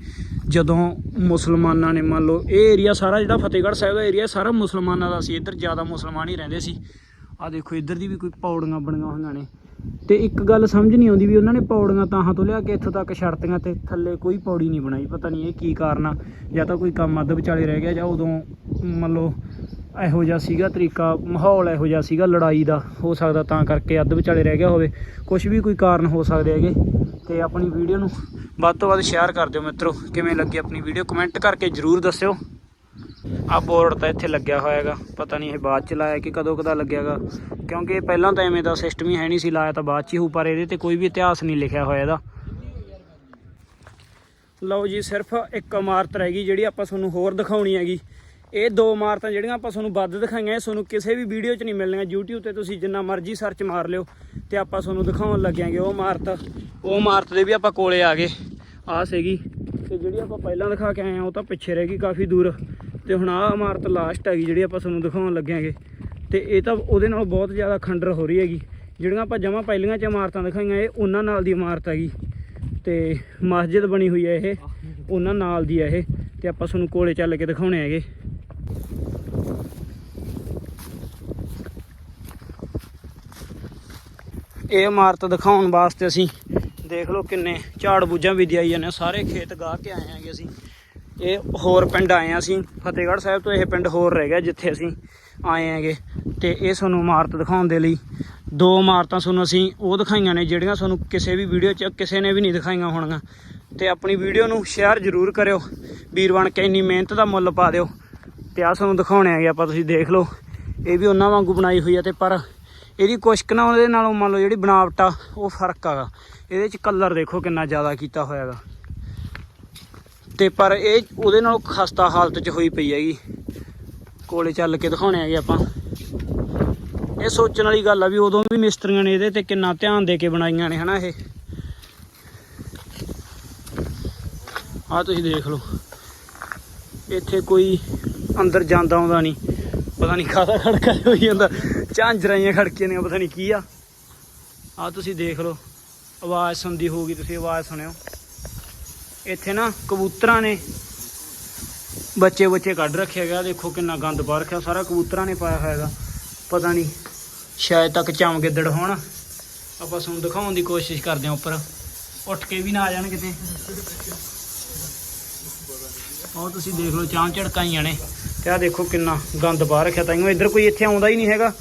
ਜਦੋਂ ਮੁਸਲਮਾਨਾਂ ਨੇ ਮੰਨ ਲਓ, ਇਹ ਏਰੀਆ ਸਾਰਾ ਜਿਹੜਾ ਫਤਿਹਗੜ੍ਹ ਸਾਹਿਬ ਦਾ ਏਰੀਆ ਸਾਰਾ ਮੁਸਲਮਾਨਾਂ ਦਾ ਸੀ, ਇੱਧਰ ਜ਼ਿਆਦਾ ਮੁਸਲਮਾਨ ਹੀ ਰਹਿੰਦੇ ਸੀ। ਆਹ ਦੇਖੋ, ਇੱਧਰ ਦੀ ਵੀ ਕੋਈ ਪੌੜੀਆਂ ਬਣੀਆਂ ਹੋਈਆਂ ਨੇ। ਤੇ ਇੱਕ ਗੱਲ ਸਮਝ ਨਹੀਂ ਆਉਂਦੀ ਵੀ ਉਹਨਾਂ ਨੇ ਪੌੜੀਆਂ ਤਾਹਾਂ ਤੋਂ ਲਿਆ ਕੇ ਇੱਥੋਂ ਤੱਕ ਛੜਤੀਆਂ ਤੇ ਥੱਲੇ ਕੋਈ ਪੌੜੀ ਨਹੀਂ ਬਣਾਈ, ਪਤਾ ਨਹੀਂ ਇਹ ਕੀ ਕਾਰਨ ਆ, ਜਾਂ ਤਾਂ ਕੋਈ ਕੰਮ ਅੱਧ ਵਿਚਾਲੇ ਰਹਿ ਗਿਆ, ਜਾਂ ਉਦੋਂ ਮੰਨ ਲਓ ਇਹੋ ਜਿਹਾ ਸੀਗਾ ਤਰੀਕਾ, ਮਾਹੌਲ ਇਹੋ ਜਿਹਾ ਸੀਗਾ ਲੜਾਈ ਦਾ, ਹੋ ਸਕਦਾ ਤਾਂ ਕਰਕੇ ਅੱਧ ਵਿਚਾਲੇ ਰਹਿ ਗਿਆ ਹੋਵੇ ਕੁਝ ਵੀ ਕੋਈ ਕਾਰਨ ਹੋ ਸਕਦੇ ਹੈਗੇ, ਤੇ ਆਪਣੀ ਵੀਡੀਓ ਨੂੰ ਵੱਧ ਤੋਂ ਵੱਧ ਸ਼ੇਅਰ ਕਰ ਦਿਓ ਮਿੱਤਰੋ, ਕਿਵੇਂ ਲੱਗੀ ਆਪਣੀ ਵੀਡੀਓ ਕਮੈਂਟ ਕਰਕੇ ਜਰੂਰ ਦੱਸਿਓ। ਆ ਬੋਰਡ ਤਾਂ ਇੱਥੇ ਲੱਗਿਆ ਹੋਇਆ ਹੈਗਾ ਪਤਾ ਨਹੀਂ ਇਹ ਬਾਅਦ ਚ ਲਾਇਆ ਕਿ ਕਦੋਂ ਕਦਾ ਲੱਗਿਆਗਾ। ਕਿਉਂਕਿ ਪਹਿਲਾਂ ਤਾਂ ਐਵੇਂ ਦਾ ਸਿਸਟਮ ਹੀ ਹੈ ਨਹੀਂ ਸੀ, ਲਾਇਆ ਤਾਂ ਬਾਅਦ ਚ ਹੀ ਹੋਊ, ਪਰ ਇਹਦੇ ਤੇ ਕੋਈ ਵੀ ਇਤਿਹਾਸ ਨਹੀਂ ਲਿਖਿਆ ਹੋਇਆ ਇਹਦਾ। ਲਓ ਜੀ, ਸਿਰਫ ਇੱਕ ਇਮਾਰਤ ਰਹਿ ਗਈ ਜਿਹੜੀ ਆਪਾਂ ਤੁਹਾਨੂੰ ਹੋਰ ਦਿਖਾਉਣੀ ਹੈਗੀ। ਇਹ ਦੋ ਇਮਾਰਤਾਂ ਜਿਹੜੀਆਂ ਆਪਾਂ ਤੁਹਾਨੂੰ ਵੱਧ ਦਿਖਾਈਆਂ, ਇਹ ਤੁਹਾਨੂੰ ਕਿਸੇ ਵੀ ਵੀਡੀਓ 'ਚ ਨਹੀਂ ਮਿਲਣੀਆਂ। YouTube ਤੇ ਤੁਸੀਂ ਜਿੰਨਾ ਮਰਜ਼ੀ ਸਰਚ ਮਾਰ ਲਿਓ ਤੇ ਆਪਾਂ ਤੁਹਾਨੂੰ ਦਿਖਾਉਣ ਲੱਗਿਆਂਗੇ ਉਹ ਇਮਾਰਤ। ਉਹ ਇਮਾਰਤ ਦੇ ਵੀ ਆਪਾਂ ਕੋਲੇ ਆ ਗਏ। ਆ ਸੀਗੀ। ਤੇ ਜਿਹੜੀ ਆਪਾਂ ਪਹਿਲਾਂ ਦਿਖਾ ਕੇ ਆਏ ਆ ਉਹ ਤਾਂ ਪਿੱਛੇ ਰਹਿ ਗਈ, ਕਾਫੀ ਦੂਰ। ਤੇ ਹੁਣ ਆਹ ਇਮਾਰਤ ਲਾਸਟ ਹੈਗੀ ਜਿਹੜੀ ਆਪਾਂ ਤੁਹਾਨੂੰ ਦਿਖਾਉਣ ਲੱਗਿਆਂਗੇ। ਤੇ ਇਹ ਤਾਂ ਉਹਦੇ ਨਾਲ ਬਹੁਤ ਜ਼ਿਆਦਾ ਖੰਡਰ ਹੋ ਰਹੀ ਹੈਗੀ। ਜਿਹੜੀਆਂ ਆਪਾਂ ਜਮਾਂ ਪਹਿਲੀਆਂ 'ਚ ਇਮਾਰਤਾਂ ਦਿਖਾਈਆਂ, ਇਹ ਉਹਨਾਂ ਨਾਲ ਦੀ ਇਮਾਰਤ ਹੈਗੀ। ਤੇ ਮਸਜਿਦ ਬਣੀ ਹੋਈ ਹੈ ਇਹ, ਉਹਨਾਂ ਨਾਲ ਦੀ ਹੈ ਇਹ। ਤੇ ਆਪਾਂ ਤੁਹਾਨੂੰ ਕੋਲੇ ਚੱਲ ਕੇ ਦਿਖਾਉਣੇ ਹੈਗੇ। ਇਹ ਇਮਾਰਤ ਦਿਖਾਉਣ ਵਾਸਤੇ ਅਸੀਂ ਦੇਖ ਲਓ ਕਿੰਨੇ ਝਾੜ ਬੂਝਾਂ ਵੀ ਦਿਆਈ ਜਾਂਦੇ ਆ। ਸਾਰੇ ਖੇਤ ਗਾਹ ਕੇ ਆਏ ਆਂਗੇ ਅਸੀਂ। ਇਹ ਹੋਰ ਪਿੰਡ ਆਏ ਆ ਅਸੀਂ, ਫਤਿਹਗੜ੍ਹ ਸਾਹਿਬ ਤੋਂ ਇਹ ਪਿੰਡ ਹੋਰ ਰਹਿ ਗਿਆ ਜਿੱਥੇ ਅਸੀਂ ਆਏ ਆਂਗੇ ਤੇ ਇਹ ਤੁਹਾਨੂੰ ਇਮਾਰਤ ਦਿਖਾਉਣ ਦੇ ਲਈ ਦੋ ਇਮਾਰਤਾਂ ਤੁਹਾਨੂੰ ਅਸੀਂ ਉਹ ਦਿਖਾਈਆਂ ਨੇ, ਜਿਹੜੀਆਂ ਤੁਹਾਨੂੰ ਕਿਸੇ ਵੀ ਵੀਡੀਓ 'ਚ ਕਿਸੇ ਨੇ ਵੀ ਨਹੀਂ ਦਿਖਾਈਆਂ ਹੋਣਗੀਆਂ। ਤੇ ਆਪਣੀ ਵੀਡੀਓ ਨੂੰ ਸ਼ੇਅਰ ਜ਼ਰੂਰ ਕਰਿਓ। ਵੀਰ ਬਣ ਕੇ ਇੰਨੀ ਮਿਹਨਤ ਦਾ ਮੁੱਲ ਪਾ ਦਿਓ। ਤੇ ਆਹ ਤੁਹਾਨੂੰ ਦਿਖਾਉਣੇ ਆਗੇ ਆਪਾਂ ਤੁਸੀਂ ਦੇਖ ਲਓ। ਇਹ ਵੀ ਉਹਨਾਂ ਵਾਂਗੂ ਬਣਾਈ ਹੋਈ ਆ ਤੇ ਪਰ ਇਹਦੀ ਕੁਸ਼ਕ ਨਾ ਉਹਦੇ ਨਾਲੋਂ ਮੰਨ ਲਓ ਜਿਹੜੀ ਬਣਾਵਟ ਆ ਉਹ ਫ਼ਰਕ ਆਗਾ ਇਹਦੇ 'ਚ ਕਲਰ ਦੇਖੋ ਕਿੰਨਾ ਜ਼ਿਆਦਾ ਕੀਤਾ ਹੋਇਆਗਾ ਤੇ ਪਰ ਇਹ ਉਹਦੇ ਨਾਲੋਂ ਖਸਤਾ ਹਾਲਤ 'ਚ ਹੋਈ ਪਈ ਹੈਗੀ। ਕੋਲੇ ਚੱਲ ਕੇ ਦਿਖਾਉਣੇ ਹੈਗੇ ਆਪਾਂ। ਇਹ ਸੋਚਣ ਵਾਲੀ ਗੱਲ ਆ ਵੀ ਉਦੋਂ ਵੀ ਮਿਸਤਰੀਆਂ ਨੇ ਇਹਦੇ ਤੇ ਕਿੰਨਾ ਧਿਆਨ ਦੇ ਕੇ ਬਣਾਈਆਂ ਨੇ, ਹਨਾ ਇਹ? ਆਹ ਤੁਸੀਂ ਦੇਖ ਲਓ। ਇੱਥੇ ਕੋਈ ਅੰਦਰ ਜਾਂਦਾ ਆਉਂਦਾ ਨਹੀਂ। ਪਤਾ ਨਹੀਂ ਕਾਹਦਾ ਖੜਕਾ ਹੋਈ ਜਾਂਦਾ। ਝਾਂਜਰਾਈਆਂ ਖੜਕੀਆਂ ਨੇ, ਪਤਾ ਨਹੀਂ ਕੀ ਆ। ਆਹ ਤੁਸੀਂ ਦੇਖ ਲਓ। ਆਵਾਜ਼ ਸੁਣਦੀ ਹੋਊਗੀ, ਤੁਸੀਂ ਆਵਾਜ਼ ਸੁਣਿਓ। ਇੱਥੇ ਨਾ ਕਬੂਤਰਾਂ ਨੇ ਬੱਚੇ ਬੱਚੇ ਕੱਢ ਰੱਖਿਆ ਗਿਆ। ਦੇਖੋ ਕਿੰਨਾ ਗੰਦ ਪਾ ਰੱਖਿਆ। ਸਾਰਾ ਕਬੂਤਰਾਂ ਨੇ ਪਾਇਆ ਹੋਇਆ ਹੈਗਾ। ਪਤਾ ਨਹੀਂ ਸ਼ਾਇਦ ਤੱਕ ਚਮ ਗਿੱਦੜ ਹੋਣ। ਆਪਾਂ ਤੁਹਾਨੂੰ ਦਿਖਾਉਣ ਦੀ ਕੋਸ਼ਿਸ਼ ਕਰਦੇ ਹਾਂ ਉੱਪਰ। ਉੱਠ ਕੇ ਵੀ ਨਾ ਆ ਜਾਣ ਕਿਤੇ। ਉਹ ਤੁਸੀਂ ਦੇਖ ਲਓ ਚਾਂ ਝੜਕਾਈਆਂ ਨੇ ਤੇ ਆ ਦੇਖੋ ਕਿੰਨਾ ਗੰਦ ਪਾ ਰੱਖਿਆ। ਤਾਂ ਇੱਧਰ ਕੋਈ ਇੱਥੇ ਆਉਂਦਾ ਹੀ ਨਹੀਂ ਹੈਗਾ।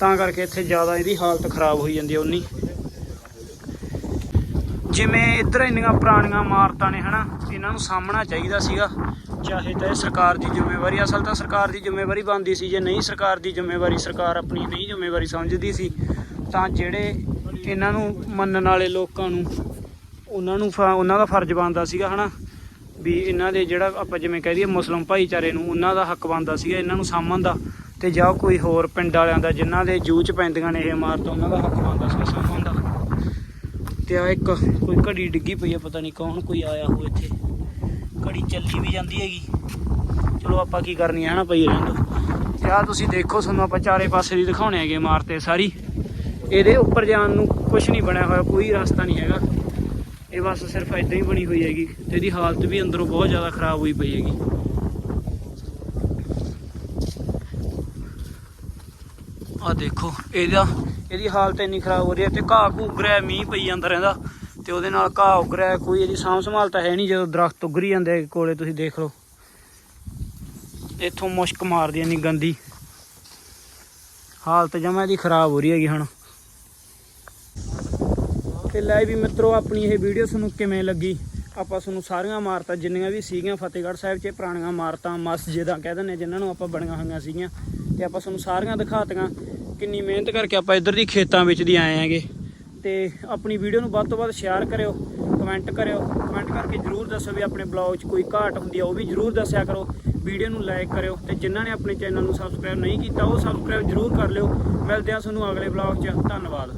ਤਾਂ ਕਰਕੇ ਇੱਥੇ ਜ਼ਿਆਦਾ ਇਹਦੀ ਹਾਲਤ ਖਰਾਬ ਹੋਈ ਜਾਂਦੀ ਹੈ ਉਨੀ। ਜਿਵੇਂ ਇੱਧਰ ਇੰਨੀਆਂ ਪੁਰਾਣੀਆਂ ਇਮਾਰਤਾਂ ਨੇ, ਹਨਾ, ਇਹਨਾਂ ਨੂੰ ਸਾਹਮਣਾ ਚਾਹੀਦਾ ਸੀਗਾ। ਚਾਹੇ ਤਾਂ ਇਹ ਸਰਕਾਰ ਦੀ ਜ਼ਿੰਮੇਵਾਰੀ, ਅਸਲ ਤਾਂ ਸਰਕਾਰ ਦੀ ਜ਼ਿੰਮੇਵਾਰੀ ਬਣਦੀ ਸੀ, ਜੇ ਨਹੀਂ ਸਰਕਾਰ ਦੀ ਜ਼ਿੰਮੇਵਾਰੀ, ਸਰਕਾਰ ਆਪਣੀ ਨਹੀਂ ਜ਼ਿੰਮੇਵਾਰੀ ਸਮਝਦੀ ਸੀ, ਤਾਂ ਜਿਹੜੇ ਇਹਨਾਂ ਨੂੰ ਮੰਨਣ ਵਾਲੇ ਲੋਕਾਂ ਨੂੰ, ਉਹਨਾਂ ਨੂੰ ਫ- ਉਹਨਾਂ ਦਾ ਫਰਜ਼ ਬਣਦਾ ਸੀਗਾ, ਹਨਾ। ਵੀ ਇਹਨਾਂ ਦੇ ਜਿਹੜਾ ਆਪਾਂ ਜਿਵੇਂ ਕਹਿ ਦਈਏ ਮੁਸਲਮ ਭਾਈਚਾਰੇ ਨੂੰ, ਉਹਨਾਂ ਦਾ ਹੱਕ ਬਣਦਾ ਸੀਗਾ ਇਹਨਾਂ ਨੂੰ ਸਾਂਭਣ ਦਾ। ਤੇ ਜਾਂ ਕੋਈ ਹੋਰ ਪਿੰਡ ਵਾਲਿਆਂ ਦਾ, ਜਿਨ੍ਹਾਂ ਦੇ ਜੂਹ ਚ ਪੈਂਦੀਆਂ ਨੇ ਇਹ ਇਮਾਰਤਾਂ, ਉਹਨਾਂ ਦਾ ਹੱਕ ਬਣਦਾ ਸੀ ਤੇ ਆ ਇੱਕ। ਕੋਈ ਘੜੀ ਡਿੱਗੀ ਪਈ ਆ, ਪਤਾ ਨਹੀਂ ਕੌਣ ਕੋਈ ਆਇਆ ਹੋ ਇੱਥੇ। ਘੜੀ ਚੱਲੀ ਵੀ ਜਾਂਦੀ ਹੈਗੀ। ਚਲੋ ਆਪਾਂ ਕੀ ਕਰਨੀ ਹੈ ਨਾ ਪਈ ਰਹਿਣ ਦੋ ਤੇ ਆ ਤੁਸੀਂ ਦੇਖੋ, ਤੁਹਾਨੂੰ ਆਪਾਂ ਚਾਰੇ ਪਾਸੇ ਦੀ ਦਿਖਾਉਣੇ ਹੈਗੇ ਇਮਾਰਤੇ ਸਾਰੀ। ਇਹਦੇ ਉੱਪਰ ਜਾਣ ਨੂੰ ਕੁਝ ਨਹੀਂ ਬਣਿਆ ਹੋਇਆ, ਕੋਈ ਰਸਤਾ ਨਹੀਂ ਹੈਗਾ। ਇਹ ਬਸ ਸਿਰਫ ਇਦਾਂ ਹੀ ਬਣੀ ਹੋਈ ਹੈਗੀ। ਤੇ ਇਹਦੀ ਹਾਲਤ ਵੀ ਅੰਦਰੋਂ ਬਹੁਤ ਜ਼ਿਆਦਾ ਖਰਾਬ ਹੋਈ ਪਈ ਹੈਗੀ। ਆ ਦੇਖੋ, ਇਹਦਾ ਇਹਦੀ ਹਾਲਤ ਇੰਨੀ ਖਰਾਬ ਹੋ ਰਹੀ ਹੈ ਤੇ ਘਾਹ ਘੂਹ ਉੱਗ ਰਿਹਾ ਮੀਂਹ ਪਈ ਜਾਂਦਾ ਰਹਿੰਦਾ ਤੇ ਉਹਦੇ ਨਾਲ ਘਾਹ ਉੱਗ ਰਿਹਾ ਕੋਈ ਇਹਦੀ ਸਾਂਭ ਸੰਭਾਲ ਤਾਂ ਹੈ ਨਹੀਂ ਜਦੋਂ ਦਰਖਤ ਉੱਗਰੀ ਜਾਂਦੇ ਕੋਲੇ ਤੁਸੀਂ ਦੇਖ ਲਓ। ਇੱਥੋਂ ਮੁਸ਼ਕ ਮਾਰਦੀ ਇੰਨੀ ਗੰਦੀ। ਹਾਲਤ ਜਮਾ ਇਹਦੀ ਖਰਾਬ ਹੋ ਰਹੀ ਹੈਗੀ ਹੁਣ। ਤੇ ਲੈ ਵੀ ਮਿੱਤਰੋ, ਆਪਣੀ ਇਹ ਵੀਡੀਓ ਤੁਹਾਨੂੰ ਕਿਵੇਂ ਲੱਗੀ? ਆਪਾਂ ਤੁਹਾਨੂੰ ਸਾਰੀਆਂ ਇਮਾਰਤਾਂ ਜਿੰਨੀਆਂ ਵੀ ਸੀਗੀਆਂ, ਫਤਿਹਗੜ੍ਹ ਸਾਹਿਬ 'ਚ ਪੁਰਾਣੀਆਂ ਇਮਾਰਤਾਂ, ਮਸਜਿਦਾਂ ਕਹਿ ਦਿੰਦੇ ਜਿਨ੍ਹਾਂ ਨੂੰ ਆਪਾਂ ਬਣੀਆਂ ਹੋਈਆਂ ਸੀਗੀਆਂ, ਤੇ ਆਪਾਂ ਤੁਹਾਨੂੰ ਸਾਰੀਆਂ ਦਿਖਾਤੀਆਂ ਕਿੰਨੀ ਮਿਹਨਤ ਕਰਕੇ ਆਪਾਂ ਇੱਧਰ ਦੀ ਖੇਤਾਂ ਵਿੱਚ ਦੀ ਆਏ ਹੈਗੇ। ਤੇ ਆਪਣੀ ਵੀਡੀਓ ਨੂੰ ਵੱਧ ਤੋਂ ਵੱਧ ਸ਼ੇਅਰ ਕਰਿਓ ਕਮੈਂਟ ਕਰਿਓ ਕਮੈਂਟ ਕਰਕੇ ਜਰੂਰ ਦੱਸੋ ਵੀ ਆਪਣੇ ਬਲੌਗ 'ਚ ਕੋਈ ਘਾਟ ਹੁੰਦੀ ਆ, ਉਹ ਵੀ ਜਰੂਰ ਦੱਸਿਆ ਕਰੋ। ਵੀਡੀਓ ਨੂੰ ਲਾਈਕ ਕਰਿਓ ਤੇ ਜਿਨ੍ਹਾਂ ਨੇ ਆਪਣੇ ਚੈਨਲ ਨੂੰ ਸਬਸਕ੍ਰਾਈਬ ਨਹੀਂ ਕੀਤਾ, ਉਹ ਸਬਸਕ੍ਰਾਈਬ ਜਰੂਰ ਕਰ ਲਿਓ। ਮਿਲਦੇ ਹਾਂ ਤੁਹਾਨੂੰ ਅਗਲੇ ਬਲੌਗ 'ਚ। ਧੰਨਵਾਦ।